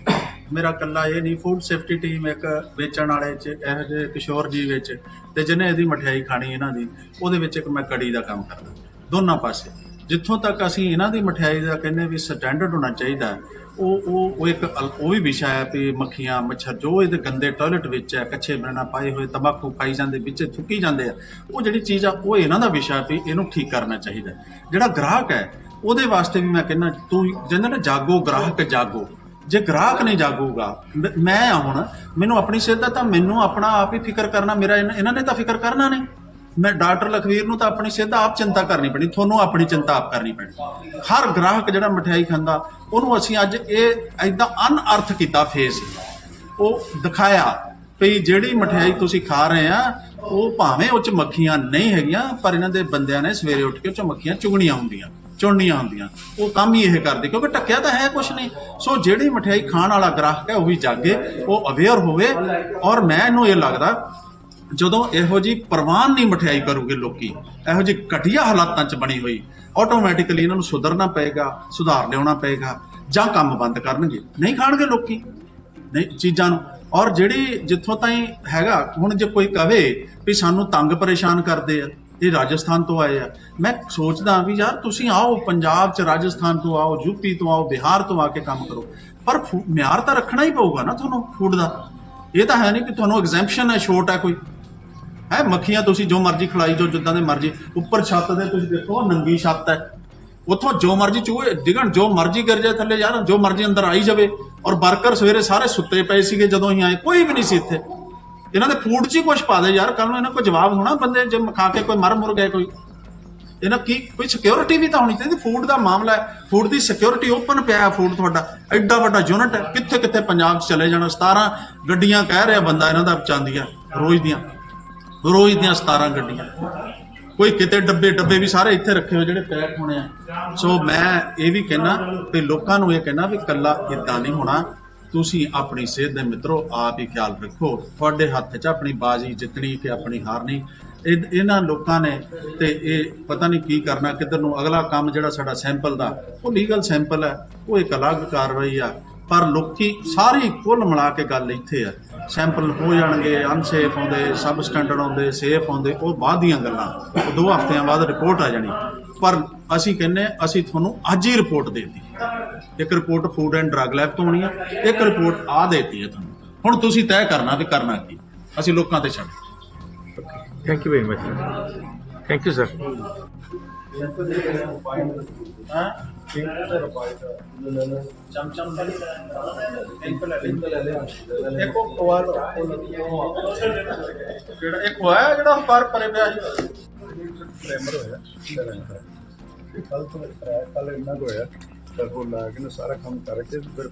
ਮੇਰਾ ਕੱਲਾ ਇਹ ਨਹੀਂ ਫੂਡ ਸੇਫਟੀ ਟੀਮ ਇੱਕ ਵੇਚਣ ਵਾਲੇ ਚ, ਇਹੋ ਜਿਹੇ ਕਿਸ਼ੋਰ ਜੀ ਵਿੱਚ ਤੇ ਜਿਹਨੇ ਇਹਦੀ ਮਠਿਆਈ ਖਾਣੀ ਇਹਨਾਂ ਦੀ, ਉਹਦੇ ਵਿੱਚ ਇੱਕ ਮੈਂ ਕੜੀ ਦਾ ਕੰਮ ਕਰਦਾ। ਦੋਨਾਂ ਪਾਸੇ। ਜਿੱਥੋਂ ਤੱਕ ਅਸੀਂ ਇਹਨਾਂ ਦੀ ਮਠਿਆਈ ਦਾ ਕਹਿੰਦੇ ਵੀ ਸਟੈਂਡਰਡ ਹੋਣਾ ਚਾਹੀਦਾ, ਉਹ ਉਹ ਉਹ ਇੱਕ ਅਲ- ਉਹ ਵੀ ਵਿਸ਼ਾ ਹੈ ਵੀ ਮੱਖੀਆਂ, ਮੱਛਰ, ਜੋ ਇਹਦੇ ਗੰਦੇ ਟਾਇਲਟ ਵਿੱਚ ਹੈ, ਕੱਚੇ ਬਰਨਾ ਪਾਏ ਹੋਏ, ਤੰਬਾਕੂ ਖਾਈ ਜਾਂਦੇ, ਵਿੱਚ ਥੁੱਕੀ ਜਾਂਦੇ ਆ, ਉਹ ਜਿਹੜੀ ਚੀਜ਼ ਆ, ਉਹ ਇਹਨਾਂ ਦਾ ਵਿਸ਼ਾ ਵੀ ਇਹਨੂੰ ਠੀਕ ਕਰਨਾ ਚਾਹੀਦਾ। ਜਿਹੜਾ ਗ੍ਰਾਹਕ ਹੈ, ਉਹਦੇ ਵਾਸਤੇ ਵੀ ਮੈਂ ਕਹਿੰਦਾ, ਤੂੰ, ਜਿਹਨਾਂ ਨੇ ਜਾਗੋ, ਗ੍ਰਾਹਕ ਜਾਗੋ ਜੇ ਗ੍ਰਾਹਕ ਨਹੀਂ ਜਾਗੂਗਾ, ਮ- ਮੈਂ ਹੁਣ, ਮੈਨੂੰ ਆਪਣੀ ਸਿਹਤ ਦਾ ਤਾਂ ਮੈਨੂੰ ਆਪਣਾ ਆਪ ਹੀ ਫਿਕਰ ਕਰਨਾ, ਮੇਰਾ ਇਹਨਾਂ ਇਹਨਾਂ ਨੇ ਤਾਂ ਫਿਕਰ ਕਰਨਾ ਨਹੀਂ। ਮੈਂ ਡਾਕਟਰ ਲਖਵੀਰ ਨੂੰ ਤਾਂ ਆਪਣੀ ਸਿਹਤ ਆਪ ਚਿੰਤਾ ਕਰਨੀ ਪੈਣੀ, ਤੁਹਾਨੂੰ ਆਪਣੀ ਚਿੰਤਾ ਆਪ ਕਰਨੀ ਪੈਣੀ। ਹਰ ਗ੍ਰਾਹਕ ਜਿਹੜਾ ਮਠਿਆਈ ਖਾਂਦਾ, ਉਹਨੂੰ ਅਸੀਂ ਅੱਜ ਇਹ ਐਦਾਂ ਅਨਅਰਥ ਕੀਤਾ ਫੇਸ ਉਹ ਦਿਖਾਇਆ ਵੀ ਜਿਹੜੀ ਮਠਿਆਈ ਤੁਸੀਂ ਖਾ ਰਹੇ ਆ, ਉਹ ਭਾਵੇਂ ਉਹ ਚ ਮੱਖੀਆਂ ਨਹੀਂ ਹੈਗੀਆਂ, ਪਰ ਇਹਨਾਂ ਦੇ ਬੰਦਿਆਂ ਨੇ ਸਵੇਰੇ ਉੱਠ ਕੇ ਉਹ ਚ ਮੱਖੀਆਂ ਚੁਗਣੀਆਂ ਹੁੰਦੀਆਂ। ਚੁਣਨੀਆਂ ਹੁੰਦੀਆਂ। ਉਹ ਕੰਮ ਹੀ ਇਹ ਕਰਦੇ, ਕਿਉਂਕਿ ਟੱਕਿਆ ਤਾਂ ਹੈ ਕੁਛ ਨਹੀਂ। ਸੋ ਜਿਹੜੀ ਮਠਿਆਈ ਖਾਣ ਵਾਲਾ ਗ੍ਰਾਹਕ ਹੈ, ਉਹ ਵੀ ਜਾਗੇ, ਉਹ ਅਵੇਅਰ ਹੋਵੇ। ਔਰ ਮੈਂ ਇਹਨੂੰ ਇਹ ਲੱਗਦਾ, ਜਦੋਂ ਇਹੋ ਜੀ ਪ੍ਰਵਾਨ ਨਹੀਂ ਮਠਿਆਈ ਕਰੂਗੇ ਲੋਕੀ, ਇਹੋ ਜੀ ਘਟੀਆ ਹਾਲਾਤਾਂ 'ਚ ਬਣੀ ਹੋਈ ਆਟੋਮੈਟਿਕਲੀ ਇਹਨਾਂ ਨੂੰ ਸੁਧਰਨਾ ਪਏਗਾ, ਸੁਧਾਰ ਲਿਆਉਣਾ ਪਏਗਾ, ਜਾਂ ਕੰਮ ਬੰਦ ਕਰਨਗੇ। ਨਹੀਂ ਖਾਣਗੇ ਲੋਕੀ। ਨਹੀਂ, ਚੀਜ਼ਾਂ ਨੂੰ। ਔਰ ਜਿਹੜੀ ਜਿੱਥੋਂ ਤਾਈਂ ਹੈਗਾ, ਹੁਣ ਜੇ ਕੋਈ ਕਵੇ ਵੀ ਸਾਨੂੰ ਤੰਗ ਪਰੇਸ਼ਾਨ ਕਰਦੇ ਆ ਇਹ ਰਾਜਸਥਾਨ ਤੋਂ ਆਏ ਆ। ਮੈਂ ਸੋਚਦਾ ਵੀ ਯਾਰ ਤੁਸੀਂ ਆਓ, ਪੰਜਾਬ ਚ ਰਾਜਸਥਾਨ ਤੋਂ ਆਓ ਯੂਪੀ ਤੋਂ ਆਓ, ਬਿਹਾਰ ਤੋਂ ਆ ਕੇ ਕੰਮ ਕਰੋ। ਪਰ ਫੂ- ਮਿਆਰ ਤਾਂ ਰੱਖਣਾ ਹੀ ਪਊਗਾ ਨਾ ਤੁਹਾਨੂੰ ਫੂਡ ਦਾ। ਇਹ ਤਾਂ ਹੈ ਨਹੀਂ ਕਿ ਤੁਹਾਨੂੰ ਐਗਜ਼ੈਂਪਸ਼ਨ ਹੈ, ਛੋਟ ਹੈ ਕੋਈ। ਹੈ, ਮੱਖੀਆਂ ਤੁਸੀਂ ਜੋ ਮਰਜ਼ੀ ਖਿਲਾਈ ਜੋ ਜਿੱਦਾਂ ਦੇ ਮਰਜ਼ੀ। ਉੱਪਰ ਛੱਤ ਦੇ ਤੁਸੀਂ ਦੇਖੋ, ਨੰਗੀ ਛੱਤ ਹੈ। ਉੱਥੋਂ ਜੋ ਮਰਜ਼ੀ ਚੂਹੇ, ਡਿਗਣ, ਜੋ ਮਰਜ਼ੀ ਗਿਰ ਜਾਏ ਥੱਲੇ ਯਾਰ, ਜੋ ਮਰਜ਼ੀ ਅੰਦਰ ਆਈ ਜਾਵੇ। ਔਰ ਵਰਕਰ ਸਵੇਰੇ ਸਾਰੇ ਸੁੱਤੇ ਪਏ ਸੀਗੇ ਜਦੋਂ ਹੀ ਆਏ, ਕੋਈ ਵੀ ਨਹੀਂ ਸੀ ਇੱਥੇ। ਇਹਨਾਂ ਦੇ ਫੂਡ 'ਚ ਹੀ ਕੁਝ ਪਾ ਦੇ ਯਾਰ ਕੱਲ ਨੂੰ ਇਹਨਾਂ ਕੋਲ ਜਵਾਬ ਹੋਣਾ ਬੰਦੇ, ਜੇ ਖਾ ਕੇ ਕੋਈ ਮਰ ਮੁਰ ਗਏ ਕੋਈ। ਇਹਨਾਂ ਕੀ, ਕੋਈ ਸਿਕਿਉਰਿਟੀ ਵੀ ਤਾਂ ਹੋਣੀ ਚਾਹੀਦੀ, ਫੂਡ ਦਾ ਮਾਮਲਾ ਹੈ। ਫੂਡ ਦੀ ਸਿਕਿਉਰਿਟੀ ਓਪਨ ਪਿਆ ਹੈ, ਫੂਡ ਤੁਹਾਡਾ, ਐਡਾ ਵੱਡਾ ਯੂਨਿਟ ਹੈ। ਕਿੱਥੇ ਕਿੱਥੇ ਪੰਜਾਬ 'ਚ ਚਲੇ ਜਾਣਾ 17 ਗੱਡੀਆਂ ਕਹਿ ਰਿਹਾ ਬੰਦਾ ਇਹਨਾਂ ਦਾ ਚਾਂਦੀਆਂ, ਰੋਜ਼ ਦੀਆਂ। ਰੋਜ਼ ਦੀਆਂ 17 ਗੱਡੀਆਂ। ਕੋਈ ਕਿਤੇ ਡੱਬੇ ਡੱਬੇ ਵੀ ਸਾਰੇ ਇੱਥੇ ਰੱਖੇ ਹੋਏ ਜਿਹੜੇ ਪੈਕ ਹੋਣੇ ਆ। ਸੋ ਮੈਂ ਇਹ ਵੀ ਕਹਿਣਾ ਤੇ ਲੋਕਾਂ ਨੂੰ ਇਹ ਕਹਿਣਾ ਵੀ ਕੱਲਾ ਇਦਾਂ ਨਹੀਂ ਹੋਣਾ। ਤੁਸੀਂ ਆਪਣੀ ਸਿਹਤ ਦੇ ਮਿੱਤਰੋ, ਆਪ ਹੀ ਖਿਆਲ ਰੱਖੋ। ਤੁਹਾਡੇ ਹੱਥ 'ਚ ਆਪਣੀ ਬਾਜੀ ਜਿੱਤਣੀ ਕਿ ਆਪਣੀ ਹਾਰਨੀ ਇਹਨਾਂ ਲੋਕਾਂ ਨੇ ਤੇ ਇਹ ਪਤਾ ਨਹੀਂ ਕੀ ਕਰਨਾ, ਕਿੱਧਰ ਨੂੰ ਅਗਲਾ ਕੰਮ ਜਿਹੜਾ ਸਾਡਾ ਸੈਂਪਲ ਦਾ, ਉਹ ਲੀਗਲ ਸੈਂਪਲ ਹੈ, ਉਹ ਇੱਕ ਅਲੱਗ ਕਾਰਵਾਈ ਆ। ਪਰ ਲੋਕੀ ਸਾਰੀ ਕੁੱਲ ਮਿਲਾ ਕੇ ਗੱਲ ਇੱਥੇ ਆ। ਸੈਂਪਲ ਹੋ ਜਾਣਗੇ ਅਨਸੇਫ ਆਉਂਦੇ ਸਬ ਸਟੈਂਡਰਡ ਆਉਂਦੇ ਸੇਫ ਆਉਂਦੇ, ਉਹ ਬਾਅਦ ਦੀਆਂ ਗੱਲਾਂ। ਉਹ ਦੋ ਹਫ਼ਤਿਆਂ ਬਾਅਦ ਰਿਪੋਰਟ ਆ ਜਾਣੀ। ਪਰ ਅਸੀਂ ਕਹਿੰਨੇ ਅਸੀਂ ਤੁਹਾਨੂੰ ਅੱਜ ਹੀ ਰਿਪੋਰਟ ਦੇਤੀ। ਇੱਕ report food and drug lab ਤੋਂ ਆਉਣੀ ਆ ਇੱਕ ਰਿਪੋਰਟ ਆ ਦੇਤੀ ਹੈ ਤੁਹਾਨੂੰ। ਹੁਣ ਤੁਸੀਂ ਤੈਅ ਕਰਨਾ ਵੀ ਕਰਨਾ ਕੀ। ਅਸੀਂ ਲੋਕਾਂ ਤੇ ਛੱਡ। Thank you very much thank you sir ਹਾਂ ਚਮ ਚਮ ਕਰ ਇੱਕ ਲੈ ਲੈ ਇੱਕ ਉਹ ਕੋਆ ਜਿਹੜਾ ਇੱਕ ਹੋਇਆ ਜਿਹੜਾ ਪਰ ਪਰੇ ਪਿਆ ਸੀ ਪ੍ਰੈਮਰ ਹੋਇਆ। ਕੱਲ ਤੋਂ ਕੱਲ ਇੰਨਾ ਹੋਇਆ। ਤਾਂ ਉਹ ਲਾ ਕੇ ਨਾ ਸਾਰਾ ਕੰਮ ਕਰਕੇ ਫਿਰ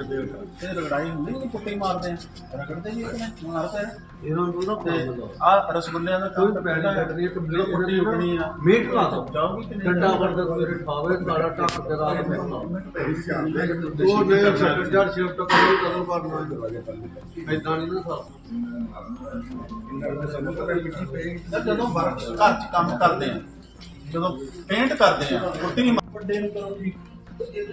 ਇਹ ਰਗੜਾਈ ਹੁੰਦੀ ਨਹੀਂ ਕੁੱਟੀ ਮਾਰਦੇ ਆ? ਰਗੜਦੇ ਨਹੀਂ ਇਤਨੇ ਮਾਰਦੇ ਆ? ਇਹਨਾਂ ਨੂੰ ਨਾ ਤੇ ਆ ਰਸਗੁੱਲਿਆਂ ਦਾ ਕੰਮ ਤਾਂ ਪਹਿਲਾਂ ਕੱਟਣੀ ਇੱਕ ਜਦੋਂ ਕੁੱਟੀ ਉੱਗਣੀ ਆ। ਮੀਟ ਲਾ ਦੋ। ਜਾਓਗੀ ਕਿ ਨਹੀਂ? ਡੰਡਾ ਵਰਦਾ ਸਵੇਰੇ ਖਾਵੇ ਤਾਰਾ ਟੱਕ ਕੇ ਰਾਤ ਨੂੰ ਉਹ ਉਹ ਜੇ ਸੈਕਟਰ ਸ਼ਿਫਟ ਕਰੋ ਕਦੋਂ ਕਰਨਾ ਹੈ ਇਦਾਂ ਨਹੀਂ ਨਾ ਸਾਥ ਯਾਰ ਜਦੋਂ ਵਰਕ ਘਰ 'ਚ ਕੰਮ ਕਰਦੇ ਆ ਜਦੋਂ ਪੇਂਟ ਕਰਦੇ ਆ ਕੁੱਟੀ ਨਹੀਂ ਵੱਡੇ ਨੂੰ ਕਰੋ ਠੀਕ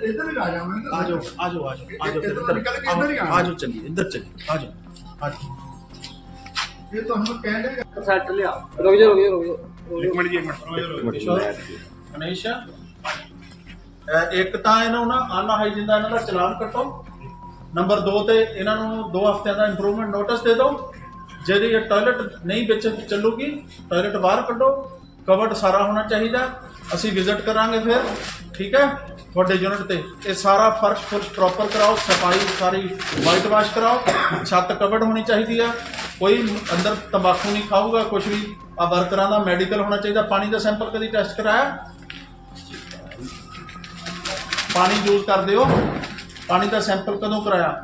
ਇੱਧਰ ਹੀ ਆ ਜਾ ਮੈਂ ਆ ਜਾਓ ਆ ਜਾਓ ਆ ਜਾਓ ਆ ਜਾਓ ਇੱਧਰ ਨਿਕਲ ਕੇ ਇੱਧਰ ਹੀ। ਆ ਜਾਓ ਚੱਲੀਏ ਇੱਧਰ ਚੱਲੀਏ ਆ ਜਾਓ ਆ ਜਾਓ ਇਹ ਤੁਹਾਨੂੰ ਕਹਿੰਦੇ ਸੈੱਟ ਲਿਆ ਰੁਕ ਜਾ ਰੁਕ ਜਾ ਰੁਕ ਜਾ ਇੱਕ ਮਿੰਟ ਜੀ ਇੱਕ ਮਿੰਟ ਇਹ ਇੱਕ ਤਾਂ ਇਹਨੂੰ ਨਾ ਅਨਹਾਈਜੀਨ ਦਾ ਇਹਨਾਂ ਦਾ ਚਲਾਨ ਕੱਟੋ। ਨੰਬਰ 2 ਤੇ ਇਹਨਾਂ ਨੂੰ 2 ਹਫ਼ਤਿਆਂ ਦਾ ਇੰਪਰੂਵਮੈਂਟ ਨੋਟਿਸ ਦੇ ਦਿਓ। ਜਿਹੜੀ ਇਹ ਟਾਇਲਟ ਨਹੀਂ ਵਿੱਚ ਚੱਲੂਗੀ ਟਾਇਲਟ ਬਾਹਰ ਕੱਢੋ। ਕਵਰਡ ਸਾਰਾ ਹੋਣਾ ਚਾਹੀਦਾ। ਅਸੀਂ ਵਿਜ਼ਿਟ ਕਰਾਂਗੇ ਫਿਰ ਠੀਕ ਹੈ? ਤੁਹਾਡੇ ਯੂਨਿਟ ਤੇ। ਇਹ ਸਾਰਾ ਫਰਸ਼ ਫੁਰਸ਼ ਪ੍ਰੋਪਰ ਕਰਾਓ ਸਫ਼ਾਈ ਸਾਰੀ ਵਾਈਟ ਵਾਸ਼ ਕਰਾਓ। ਛੱਤ ਕਵਰਡ ਹੋਣੀ ਚਾਹੀਦੀ ਆ। ਕੋਈ ਅੰਦਰ ਤੰਬਾਕੂ ਨਹੀਂ ਖਾਊਗਾ ਕੁਝ ਵੀ। ਆ ਵਰਕਰਾਂ ਦਾ ਮੈਡੀਕਲ ਹੋਣਾ ਚਾਹੀਦਾ। ਪਾਣੀ ਦਾ ਸੈਂਪਲ ਕਦੀ ਟੈਸਟ ਕਰਾਇਆ? ਪਾਣੀ ਯੂਜ਼ ਕਰਦੇ ਹੋ? ਪਾਣੀ ਦਾ ਸੈਂਪਲ ਕਦੋਂ ਕਰਾਇਆ?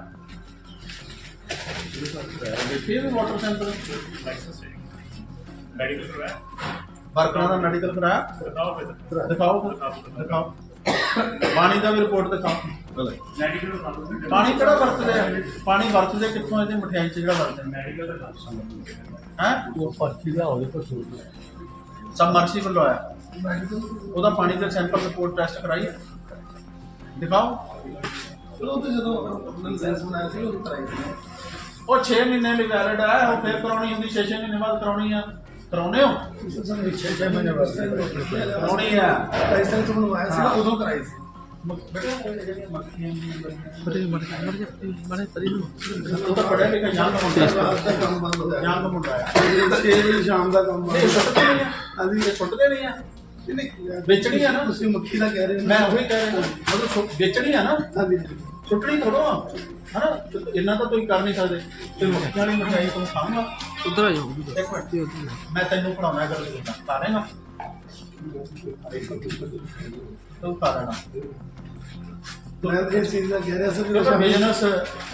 ਦੇਖੀਏ ਵੀ ਵਾਟਰ ਸੈਂਪਲ ਮੈਡੀਕਲ ਕਰਵਾਇਆ ਵਰਕਰਾਂ ਦਾ ਮੈਡੀਕਲ ਕਰਾਇਆ। ਦਿਖਾਓ ਫਿਰ। ਦਿਖਾਓ। ਫਿਰ, ਦਿਖਾਓ ਪਾਣੀ ਦਾ ਵੀ ਰਿਪੋਰਟ ਦਿਖਾਓ। ਮੈਡੀਕਲ ਦਾ ਪਾਣੀ ਕਿਹੜਾ ਵਰਤਦੇ ਆ? ਪਾਣੀ ਵਰਤਦੇ ਕਿੱਥੋਂ ਇਹਦੇ ਮਠਿਆਈ ਚ ਜਿਹੜਾ ਵਰਤਦੇ ਮੈਡੀਕਲ ਦਾ ਹੈ? ਉਹ ਪਰਚੀ ਲਿਆ ਉਹਦੇ ਕੋਲ ਸੂਟ ਸਬਮਰਸੀਬਲ ਹੋਇਆ ਉਹਦਾ ਪਾਣੀ ਦਾ ਸੈਂਪਲ ਰਿਪੋਰਟ ਟੈਸਟ ਕਰਾਈ। ਦਿਖਾਓ। ਉਹ ਤੇ ਜਦੋਂ ਲਾਇਸੈਂਸ ਬਣਾਇਆ ਸੀ ਉਹ ਕਰਾਈ ਉਹ 6 ਮਹੀਨੇ ਲਈ ਵੈਲਿਡ ਹੈ ਉਹ ਫੇਰ ਕਰਾਉਣੀ ਹੁੰਦੀ 6 ਮਹੀਨੇ ਬਾਅਦ ਕਰਾਉਣੀ ਆ। ਕਰਾਉਣੇ ਹੋ? ਸਾਨੂੰ 6 6 ਮਹੀਨੇ ਵਾਸਤੇ ਕਰਾਉਣੀ ਆ। ਲਾਇਸੈਂਸ ਬਣਵਾਇਆ ਸੀ ਉਦੋਂ ਕਰਾਈ ਸੀ ਜਿਹੜੀਆਂ ਮੱਖੀਆਂ ਪਰੇ ਮਰ ਮਰ ਜਾ ਮਰੇ ਪਰੇ ਨੂੰ ਉਹ ਤਾਂ ਪੜਿਆ ਲਿਖਿਆ ਯੰਗ ਮੁੰਡਾ ਰਾਤ ਦਾ ਕੰਮ ਬੰਦ ਹੋਇਆ ਯੰਗ ਮੁੰਡਾ ਹੈ। ਛੇ ਵਜੇ ਸ਼ਾਮ ਦਾ ਕੰਮ ਬੰਦ ਇਹ ਸੁੱਟਦੇ ਨਹੀਂ ਆ ਅਸੀਂ ਇਹ ਸੁੱਟਦੇ ਨਹੀਂ ਆ ਵੇਚਣੀ ਆ ਨਾ। ਤੁਸੀਂ ਮੱਖੀ ਦਾ ਕਹਿ ਰਹੇ ਮੈਂ ਉਹੀ ਕਹਿ ਰਿਹਾ। ਮਤਲਬ ਵੇਚਣੀ ਆ ਨਾ। ਹਾਂਜੀ। ਥੋੜੋ ਆ ਹਨਾ? ਇੰਨਾ ਤਾਂ ਤੁਸੀਂ ਕਰ ਨਹੀਂ ਸਕਦੇ। ਤੇ ਮੱਖੀਆਂ ਵਾਲੀ ਮਠਿਆਈ ਤੂੰ ਖਾਂਗਾ ਉਧਰ ਆ ਜਾਓ ਇੱਕ ਮਿੰਟ। ਮੈਂ ਤੈਨੂੰ ਪੜਾਉਣਾ ਗੱਲ ਕਰਦਾ ਖਾ ਲੇਗਾ ਤੂੰ ਲੈਣਾ। ਮੈਂ ਇਸ ਚੀਜ਼ ਦਾ ਕਹਿ ਰਿਹਾ ਸੀ ਕਿਉਂਕਿ ਬਿਜ਼ਨਸ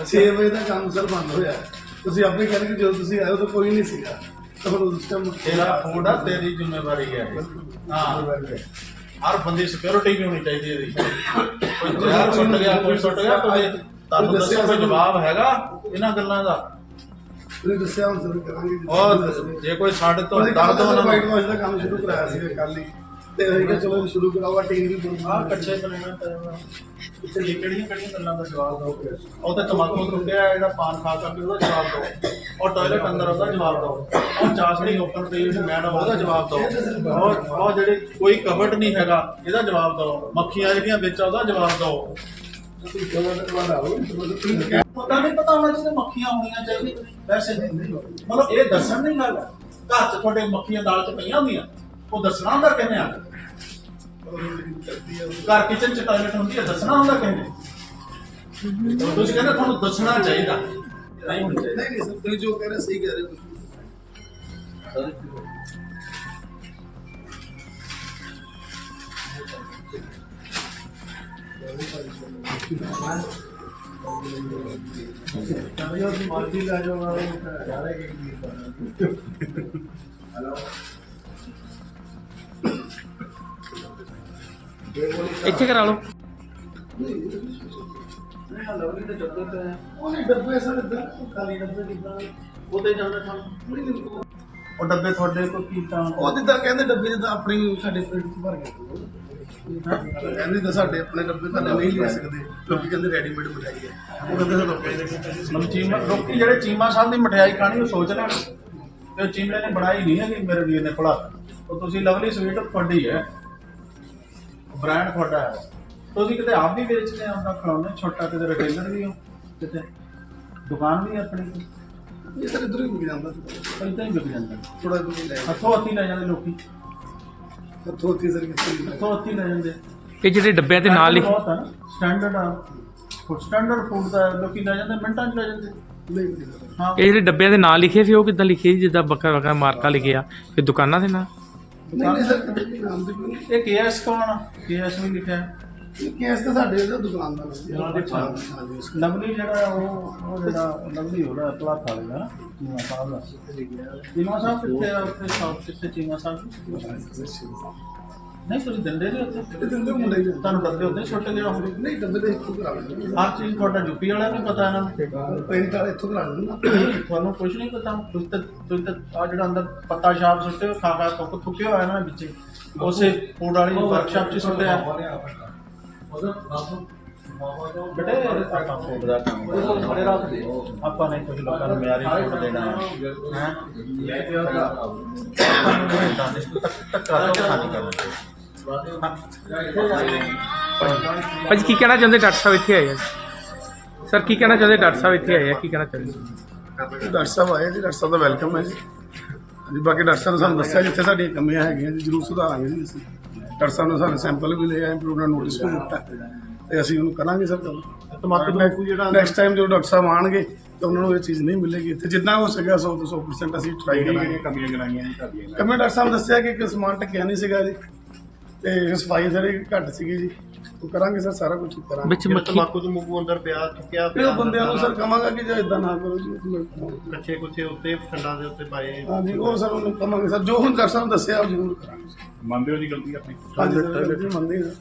6 ਵਜੇ ਦਾ ਕੰਮ ਸਰ ਬੰਦ ਹੋਇਆ। ਤੁਸੀਂ ਆਪਣੇ ਕਹਿ ਰਹੇ ਕਿ ਜਦੋਂ ਤੁਸੀਂ ਆਏ ਤਾਂ ਕੋਈ ਨਹੀਂ ਸੀਗਾ। ਤਾਂ ਫਿਰ ਉਸ ਟਾਈਮ ਤੇਰਾ ਫੂਡ ਆ ਤੇਰੀ ਜ਼ਿੰਮੇਵਾਰੀ ਹੈ। ਹਾਂ ਹਰ ਬੰਦੇ ਸਿਕਿਉਰਿਟੀ ਵੀ ਹੋਣੀ ਚਾਹੀਦੀ ਹੈ ਇਹਦੀ। ਕੋਈ ਜ਼ਹਿਰ ਸੁੱਟ ਗਿਆ ਕੋਈ ਸੁੱਟ ਗਿਆ ਕੋਈ ਤੁਹਾਨੂੰ ਦੱਸਿਆ ਕੋਈ ਜਵਾਬ ਹੈਗਾ ਇਹਨਾਂ ਗੱਲਾਂ ਦਾ? ਤੁਸੀਂ ਦੱਸਿਆ ਹੁਣ ਸਰ ਕਰਾਂਗੇ ਔਰ ਜੇ ਕੋਈ ਸਾਡੇ ਤੋਂ ਦਰਦ ਉਹਨਾਂ ਵਾਈਟ ਵਾਸ਼ ਦਾ ਕੰਮ ਸ਼ੁਰੂ ਕਰਾਇਆ ਸੀ ਕੱਲ ਹੀ। ਤੇ ਅਸੀਂ ਕਿਹਾ ਚਲੋ ਸ਼ੁਰੂ ਕਰਾਵਾ ਟੀਮ ਵੀ ਬੋਲ ਆ ਕੱਚੇ ਬਣਾਉਣਾ ਪੈਣਾ ਇੱਥੇ ਇਹ ਕਿਹੜੀਆਂ ਗੱਲਾਂ ਦਾ ਜਵਾਬ ਦਿਓ। ਉਹ ਤਾਂ ਤਮਾਕੂ ਟੁੱਟਿਆ ਜਿਹੜਾ ਪਾਨ ਖਾ ਕਰਕੇ ਉਹਦਾ ਜਵਾਬ ਦਿਓ। ਔਰ ਟਾਇਲਟ ਅੰਦਰ ਉਹਦਾ ਜਵਾਬ ਦਿਓ। ਔਰ ਚਾਸ਼ਣੀ ਓਪਨ ਤੇ ਜਿਹੜੀ ਮੈਡਮ ਉਹਦਾ ਜਵਾਬ ਦਿਓ। ਔਰ ਉਹ ਜਿਹੜੇ ਕੋਈ ਕਵਰਡ ਨਹੀਂ ਹੈਗਾ ਇਹਦਾ ਜਵਾਬ ਦਿਓ। ਮੱਖੀਆਂ ਜਿਹੜੀਆਂ ਵਿੱਚ ਉਹਦਾ ਜਵਾਬ ਦਿਓ। ਪਤਾ ਨਹੀਂ ਪਤਾ ਹੋਣਾ ਜਿਹਦੇ ਮੱਖੀਆਂ ਹੋਣੀਆਂ ਚਾਹੀਦੀਆਂ। ਵੈਸੇ ਨਹੀਂ ਮਤਲਬ ਇਹ ਦੱਸਣ ਨਹੀਂ ਗੱਲ ਘਰ 'ਚ ਤੁਹਾਡੇ ਮੱਖੀਆਂ ਦਾਲ 'ਚ ਪਈਆਂ ਹੁੰਦੀਆਂ। ਉਹ ਦੱਸਣਾ ਹੁੰਦਾ ਕਿਵੇਂ ਆ ਘਰ ਕਿਚਨ 'ਚ ਟਾਇਲਟ ਹੁੰਦੀ ਹੈ ਦੱਸਣਾ ਹੁੰਦਾ ਕਿਵੇਂ ਤੁਸੀਂ ਕਹਿੰਦੇ ਤੁਹਾਨੂੰ ਦੱਸਣਾ ਚਾਹੀਦਾ ਨਹੀਂ ਹੋਣਾ ਚਾਹੀਦਾ ਨਹੀਂ ਨਹੀਂ ਸਰ ਤੁਸੀਂ ਜੋ ਕਹਿ ਰਹੇ ਸਹੀ ਕਹਿ ਰਹੇ ਹੋ ਮਾਰਦੀ ਇੱਥੇ ਕਰਾ ਲਓ। ਉਹਨੇ ਡੱਬੇ ਸਰ ਇੱਧਰ ਖਾਲੀ ਡੱਬੇ ਕਿੱਦਾਂ ਉਹਦੇ ਜਾਂਦਾ ਤੁਹਾਨੂੰ ਉਹ ਡੱਬੇ ਤੁਹਾਡੇ ਕੋਲ ਕੀ ਤਾਂ? ਉਹ ਜਿੱਦਾਂ ਕਹਿੰਦੇ ਡੱਬੇ ਜਿੱਦਾਂ ਆਪਣੀ ਸਾਡੇ ਫਰਿੱਜ 'ਚ ਭਰ ਕੇ ਕਹਿੰਦੇ ਤਾਂ ਸਾਡੇ ਆਪਣੇ ਡੱਬੇ ਤਾਂ ਨਹੀਂ ਲੈ ਸਕਦੇ। ਲੋਕੀ ਕਹਿੰਦੇ ਰੈਡੀਮੇਡ ਮਠਾਈ ਹੈ। ਉਹ ਕਹਿੰਦੇ ਸਾਨੂੰ ਆਪਣੇ ਦੇ ਮਤਲਬ ਚੀਮਾ ਲੋਕੀ ਜਿਹੜੇ ਚੀਮਾ ਸਾਹਿਬ ਦੀ ਮਠਿਆਈ ਖਾਣੀ ਉਹ ਸੋਚ ਲੈਣ। ਤੇ ਉਹ ਚੀਮੇ ਨੇ ਬਣਾਈ ਨਹੀਂ ਹੈਗੀ ਮੇਰੇ ਵੀਰ ਨੇ ਭਲਾ ਉਹ ਤੁਸੀਂ ਲਵਲੀ ਸਵੀਟ ਤੁਹਾਡੀ ਹੈ। ਬ੍ਰਾਂਡ ਤੁਹਾਡਾ ਹੈ। ਤੁਸੀਂ ਕਿਤੇ ਆਪ ਵੀ ਵੇਚਦੇ ਆ ਆਪਣਾ ਖਿਲਾਉਂਦੇ ਛੋਟਾ ਕਿਤੇ ਰਿਟੇਲਰ ਵੀ ਹੋ ਕਿਤੇ ਦੁਕਾਨ ਵੀ ਹੈ ਆਪਣੀ ਇਹ ਸਰ ਇੱਧਰ ਹੀ ਮਿਲ ਜਾਂਦਾ। ਹੀ ਵਿਕ ਜਾਂਦਾ। ਥੋੜਾ ਦੂਰ ਲੈ ਹੱਥੋਂ ਹੱਥੀ ਲੈ ਜਾਂਦੇ ਲੋਕੀ। ਹੱਥੋਂ ਹੱਥੀ ਸਰ ਕਿੱਥੇ ਨਹੀਂ ਹੱਥੋਂ ਹੱਥੀ ਲੈ ਜਾਂਦੇ। ਇਹ ਜਿਹੜੇ ਡੱਬਿਆਂ ਤੇ ਨਾਲ ਲਿਖ ਬਹੁਤ ਹੈ ਸਟੈਂਡਰਡ ਆ। ਫੁੱਡ ਸਟੈਂਡਰਡ ਫੂਡ ਦਾ ਹੈ, ਲੋਕੀ ਲੈ ਜਾਂਦੇ ਮਿੰਟਾਂ 'ਚ ਲੈ ਜਾਂਦੇ। ਨਹੀਂ ਹਾਂ। ਇਹ ਜਿਹੜੇ ਡੱਬਿਆਂ ਦੇ ਨਾਂ ਲਿਖੇ ਸੀ ਉਹ ਕਿੱਦਾਂ ਲਿਖੇ ਸੀ? ਜਿੱਦਾਂ ਬੱਕਾ ਬੱਕਾ ਮਾਰਕਾ ਲਿਖਿਆ ਫਿਰ ਦੁਕਾਨਾਂ ਦੇ ਨਾਂ ਨਹੀਂ ਨਹੀਂ ਸਰ ਕਦੇ ਵੀ ਨਾਮ ਦੀ ਕੋਈ ਇਹ ਕੇਐਸ ਕੌਣ ਕੇਐਸ ਵੀ ਲਿਖਿਆ ਹੈ। ਨਹੀਂ ਕੇਸ ਤਾਂ ਸਾਡੇ ਉਹਦਾ ਦੁਕਾਨ ਦਾ ਨਾਮ ਹੈ ਹਾਂਜੀ ਉਸ ਲਵਲੀ ਜਿਹੜਾ ਉਹ ਉਹ ਜਿਹੜਾ ਲਵਲੀ ਉਹਦਾ ਪਲਾ ਖਾ ਲਿਆ ਚੀਮਾ ਸਾਹਿਬ ਦਾ। ਚੀਮਾ ਸਾਹਿਬ ਕਿੱਥੇ ਆ? ਉੱਥੇ ਸਾਊਥ ਕਿੱਥੇ? ਚੀਮਾ ਸਾਹਿਬ? ਨਹੀਂ ਤੁਸੀਂ ਦਿੰਦੇ ਨਹੀਂ ਉੱਥੇ। ਇਹ ਦਿੰਦੇ ਮੁੰਡੇ ਦਿੰਦੇ। ਤੁਹਾਨੂੰ ਡੱਬੇ ਉੱਤੇ ਛੁੱਟ ਗਿਆ ਹੋਵੇ ਨਹੀਂ ਡੱਬੇ ਦੇ ਇੱਥੋਂ ਕਰਾ ਲੈਂਦੇ ਹਰ ਚੀਜ਼ ਤੁਹਾਡਾ ਯੂਪੀ ਵਾਲਾ ਨਹੀਂ ਪਤਾ ਇਹਨਾਂ ਨੂੰ। ਪ੍ਰਿੰਟ ਵਾਲੇ ਇੱਥੋਂ ਕਰਾ ਲੈਂਦੇ ਨਾ। ਨਹੀਂ, ਤੁਹਾਨੂੰ ਕੁਝ ਨਹੀਂ ਪਤਾ। ਤੁਸੀਂ ਤਾਂ ਤੁਸੀਂ ਤਾਂ ਆ ਜਿਹੜਾ ਅੰਦਰ ਪੱਤਾ ਛਾਪ ਸੁੱਟੇ ਹੋ ਖਾ ਖਾ ਥੁੱਕ ਥੁੱਕਿਆ ਹੋਇਆ ਨਾ ਵਿੱਚ। ਉਸੇ ਫੂਡ ਵਾਲੀ ਵਰਕਸ਼ਾਪ 'ਚ ਸੁੱਟਿਆ ਬੇਟੇ ਆਪਾਂ ਫੂਡ ਦਾ ਕੰਮ ਕਰਦੇ ਹਾਂ। ਆਪਾਂ ਨੇ ਕੁਝ ਲੋਕਾਂ ਨੂੰ ਮਿਆਰੀ ਫੂਡ ਦੇਣਾ। ਹੈ? ਹੈ ਧੱਕਾ ਤੋਂ ਖਾਣੀ ਕਰਨਾ ਭਾਜੀ ਕੀ ਕਹਿਣਾ ਚਾਹੁੰਦੇ? ਡਾਕਟਰ ਸਾਹਿਬ ਇੱਥੇ ਆਏ ਆ। ਸਰ ਕੀ ਕਹਿਣਾ ਚਾਹੁੰਦੇ? ਡਾਕਟਰ ਸਾਹਿਬ ਇੱਥੇ ਆਏ ਆ ਕੀ ਕਹਿਣਾ ਚਾਹੁੰਦੇ? ਡਾਕਟਰ ਸਾਹਿਬ ਆਏ ਜੀ ਡਾਕਟਰ ਸਾਹਿਬ ਦਾ ਵੈਲਕਮ ਹੈ ਜੀ। ਬਾਕੀ ਡਾਕਟਰ ਸਾਹਿਬ ਨੇ ਸਾਨੂੰ ਦੱਸਿਆ ਜਿੱਥੇ ਸਾਡੀਆਂ ਕਮੀਆਂ ਹੈਗੀਆਂ ਜੀ ਜ਼ਰੂਰ ਸੁਧਾਰਾਂਗੇ ਜੀ ਅਸੀਂ। ਡਾਕਟਰ ਸਾਹਿਬ ਨੇ ਸਾਨੂੰ ਸੈਂਪਲ ਵੀ ਲਏ ਆ ਇੰਪਰੂਵ ਨੋਟਿਸ ਵੀ ਦਿੱਤਾ। ਤੇ ਅਸੀਂ ਉਹਨੂੰ ਕਰਾਂਗੇ ਸਰ ਕੰਮ ਤੰਬਾਕੂ ਜਿਹੜਾ ਨੈਕਸਟ ਟਾਈਮ ਜਦੋਂ ਡਾਕਟਰ ਸਾਹਿਬ ਆਣਗੇ ਤਾਂ ਉਹਨਾਂ ਨੂੰ ਇਹ ਚੀਜ਼ ਨਹੀਂ ਮਿਲੇਗੀ। ਤੇ ਜਿੰਨਾ ਹੋ ਸਕਿਆ 100 ਤੋਂ 100% ਅਸੀਂ ਟਰਾਈ ਕਰਾਂਗੇ। ਕਮੀਆਂ ਗਰਾਈਆਂ ਨਹੀਂ ਕਰਦੀਆਂ ਕਮੀ ਡਾਕਟਰ ਸਾਹਿਬ ਨੇ ਦੱਸਿਆ ਕਿ ਇੱਕ ਸਮਾਨ ਟਕਿਆ ਨਹੀਂ ਸੀਗਾ ਜੀ। ਤੇ ਸਫ਼ਾਈ ਥੋੜੀ ਘੱਟ ਸੀਗੀ ਜੀ। ਉਹ ਕਰਾਂਗੇ ਸਰ ਸਾਰਾ ਕੁਝ ਕਰਾਂਗੇ। ਵਿੱਚ ਮੱਖੀ ਤਮਾਕੂ ਤੋਂ ਮੂੰਹ ਅੰਦਰ ਪਿਆ ਚੁੱਕਿਆ ਫਿਰ ਉਹ ਬੰਦਿਆਂ ਨੂੰ ਸਰ ਕਵਾਂਗਾ ਕਿ ਜੇ ਇਦਾਂ ਨਾ ਕਰੋ ਜੀ ਕੱਚੇ ਕੁੱਚੇ ਉੱਤੇ ਖੰਡਾਂ ਦੇ ਉੱਤੇ ਪਾਏ। ਹਾਂਜੀ ਉਹ ਸਰ ਉਹਨੂੰ ਕਵਾਂਗੇ ਸਰ ਜੋ ਹੁਣ ਡਾਕਟਰ ਸਾਹਿਬ ਨੇ ਦੱਸਿਆ ਉਹ ਜ਼ਰੂਰ ਕਰਾਂਗੇ। ਮੰਨਦੇ ਹੋ ਜੀ ਗਲਤੀ ਆਪਣੀ? ਹਾਂਜੀ ਸਰ ਮੰਨਦੇ ਹਾਂ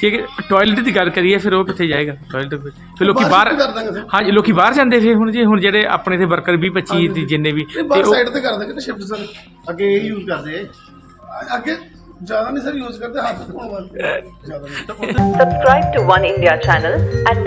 ਠੀਕ ਹੈ ਟਾਇਲਟ ਦੀ ਗੱਲ ਕਰੀਏ ਫਿਰ ਉਹ ਕਿੱਥੇ ਜਾਏਗਾ? ਟਾਇਲਟ ਵਿੱਚ ਫਿਰ ਲੋਕੀ ਬਾਹਰ ਕਰ ਦਾਂਗੇ ਸਰ। ਹਾਂਜੀ ਲੋਕੀ ਬਾਹਰ ਜਾਂਦੇ ਫਿਰ ਹੁਣ ਜੇ ਹੁਣ ਜਿਹੜੇ ਆਪਣੇ ਤੇ ਵਰਕਰ 20 25 ਦੀ ਜਿੰਨੇ ਵੀ ਤੇ ਬਾਹਰ ਉਹ ਸਾਈਡ ਤੇ ਕਰ ਦਾਂਗੇ ਨਾ ਸ਼ਿਫਟ ਸਰ। ਅੱਗੇ ਇਹ ਯੂਜ਼ ਕਰਦੇ। ਅੱਗੇ ਜ਼ਿਆਦਾ ਨਹੀਂ ਸਰ ਯੂਜ਼ ਕਰਦੇ ਹੱਥ ਧੋਣ ਵਾਸਤੇ ਜ਼ਿਆਦਾ ਨਹੀਂ Subscribe to One India channel and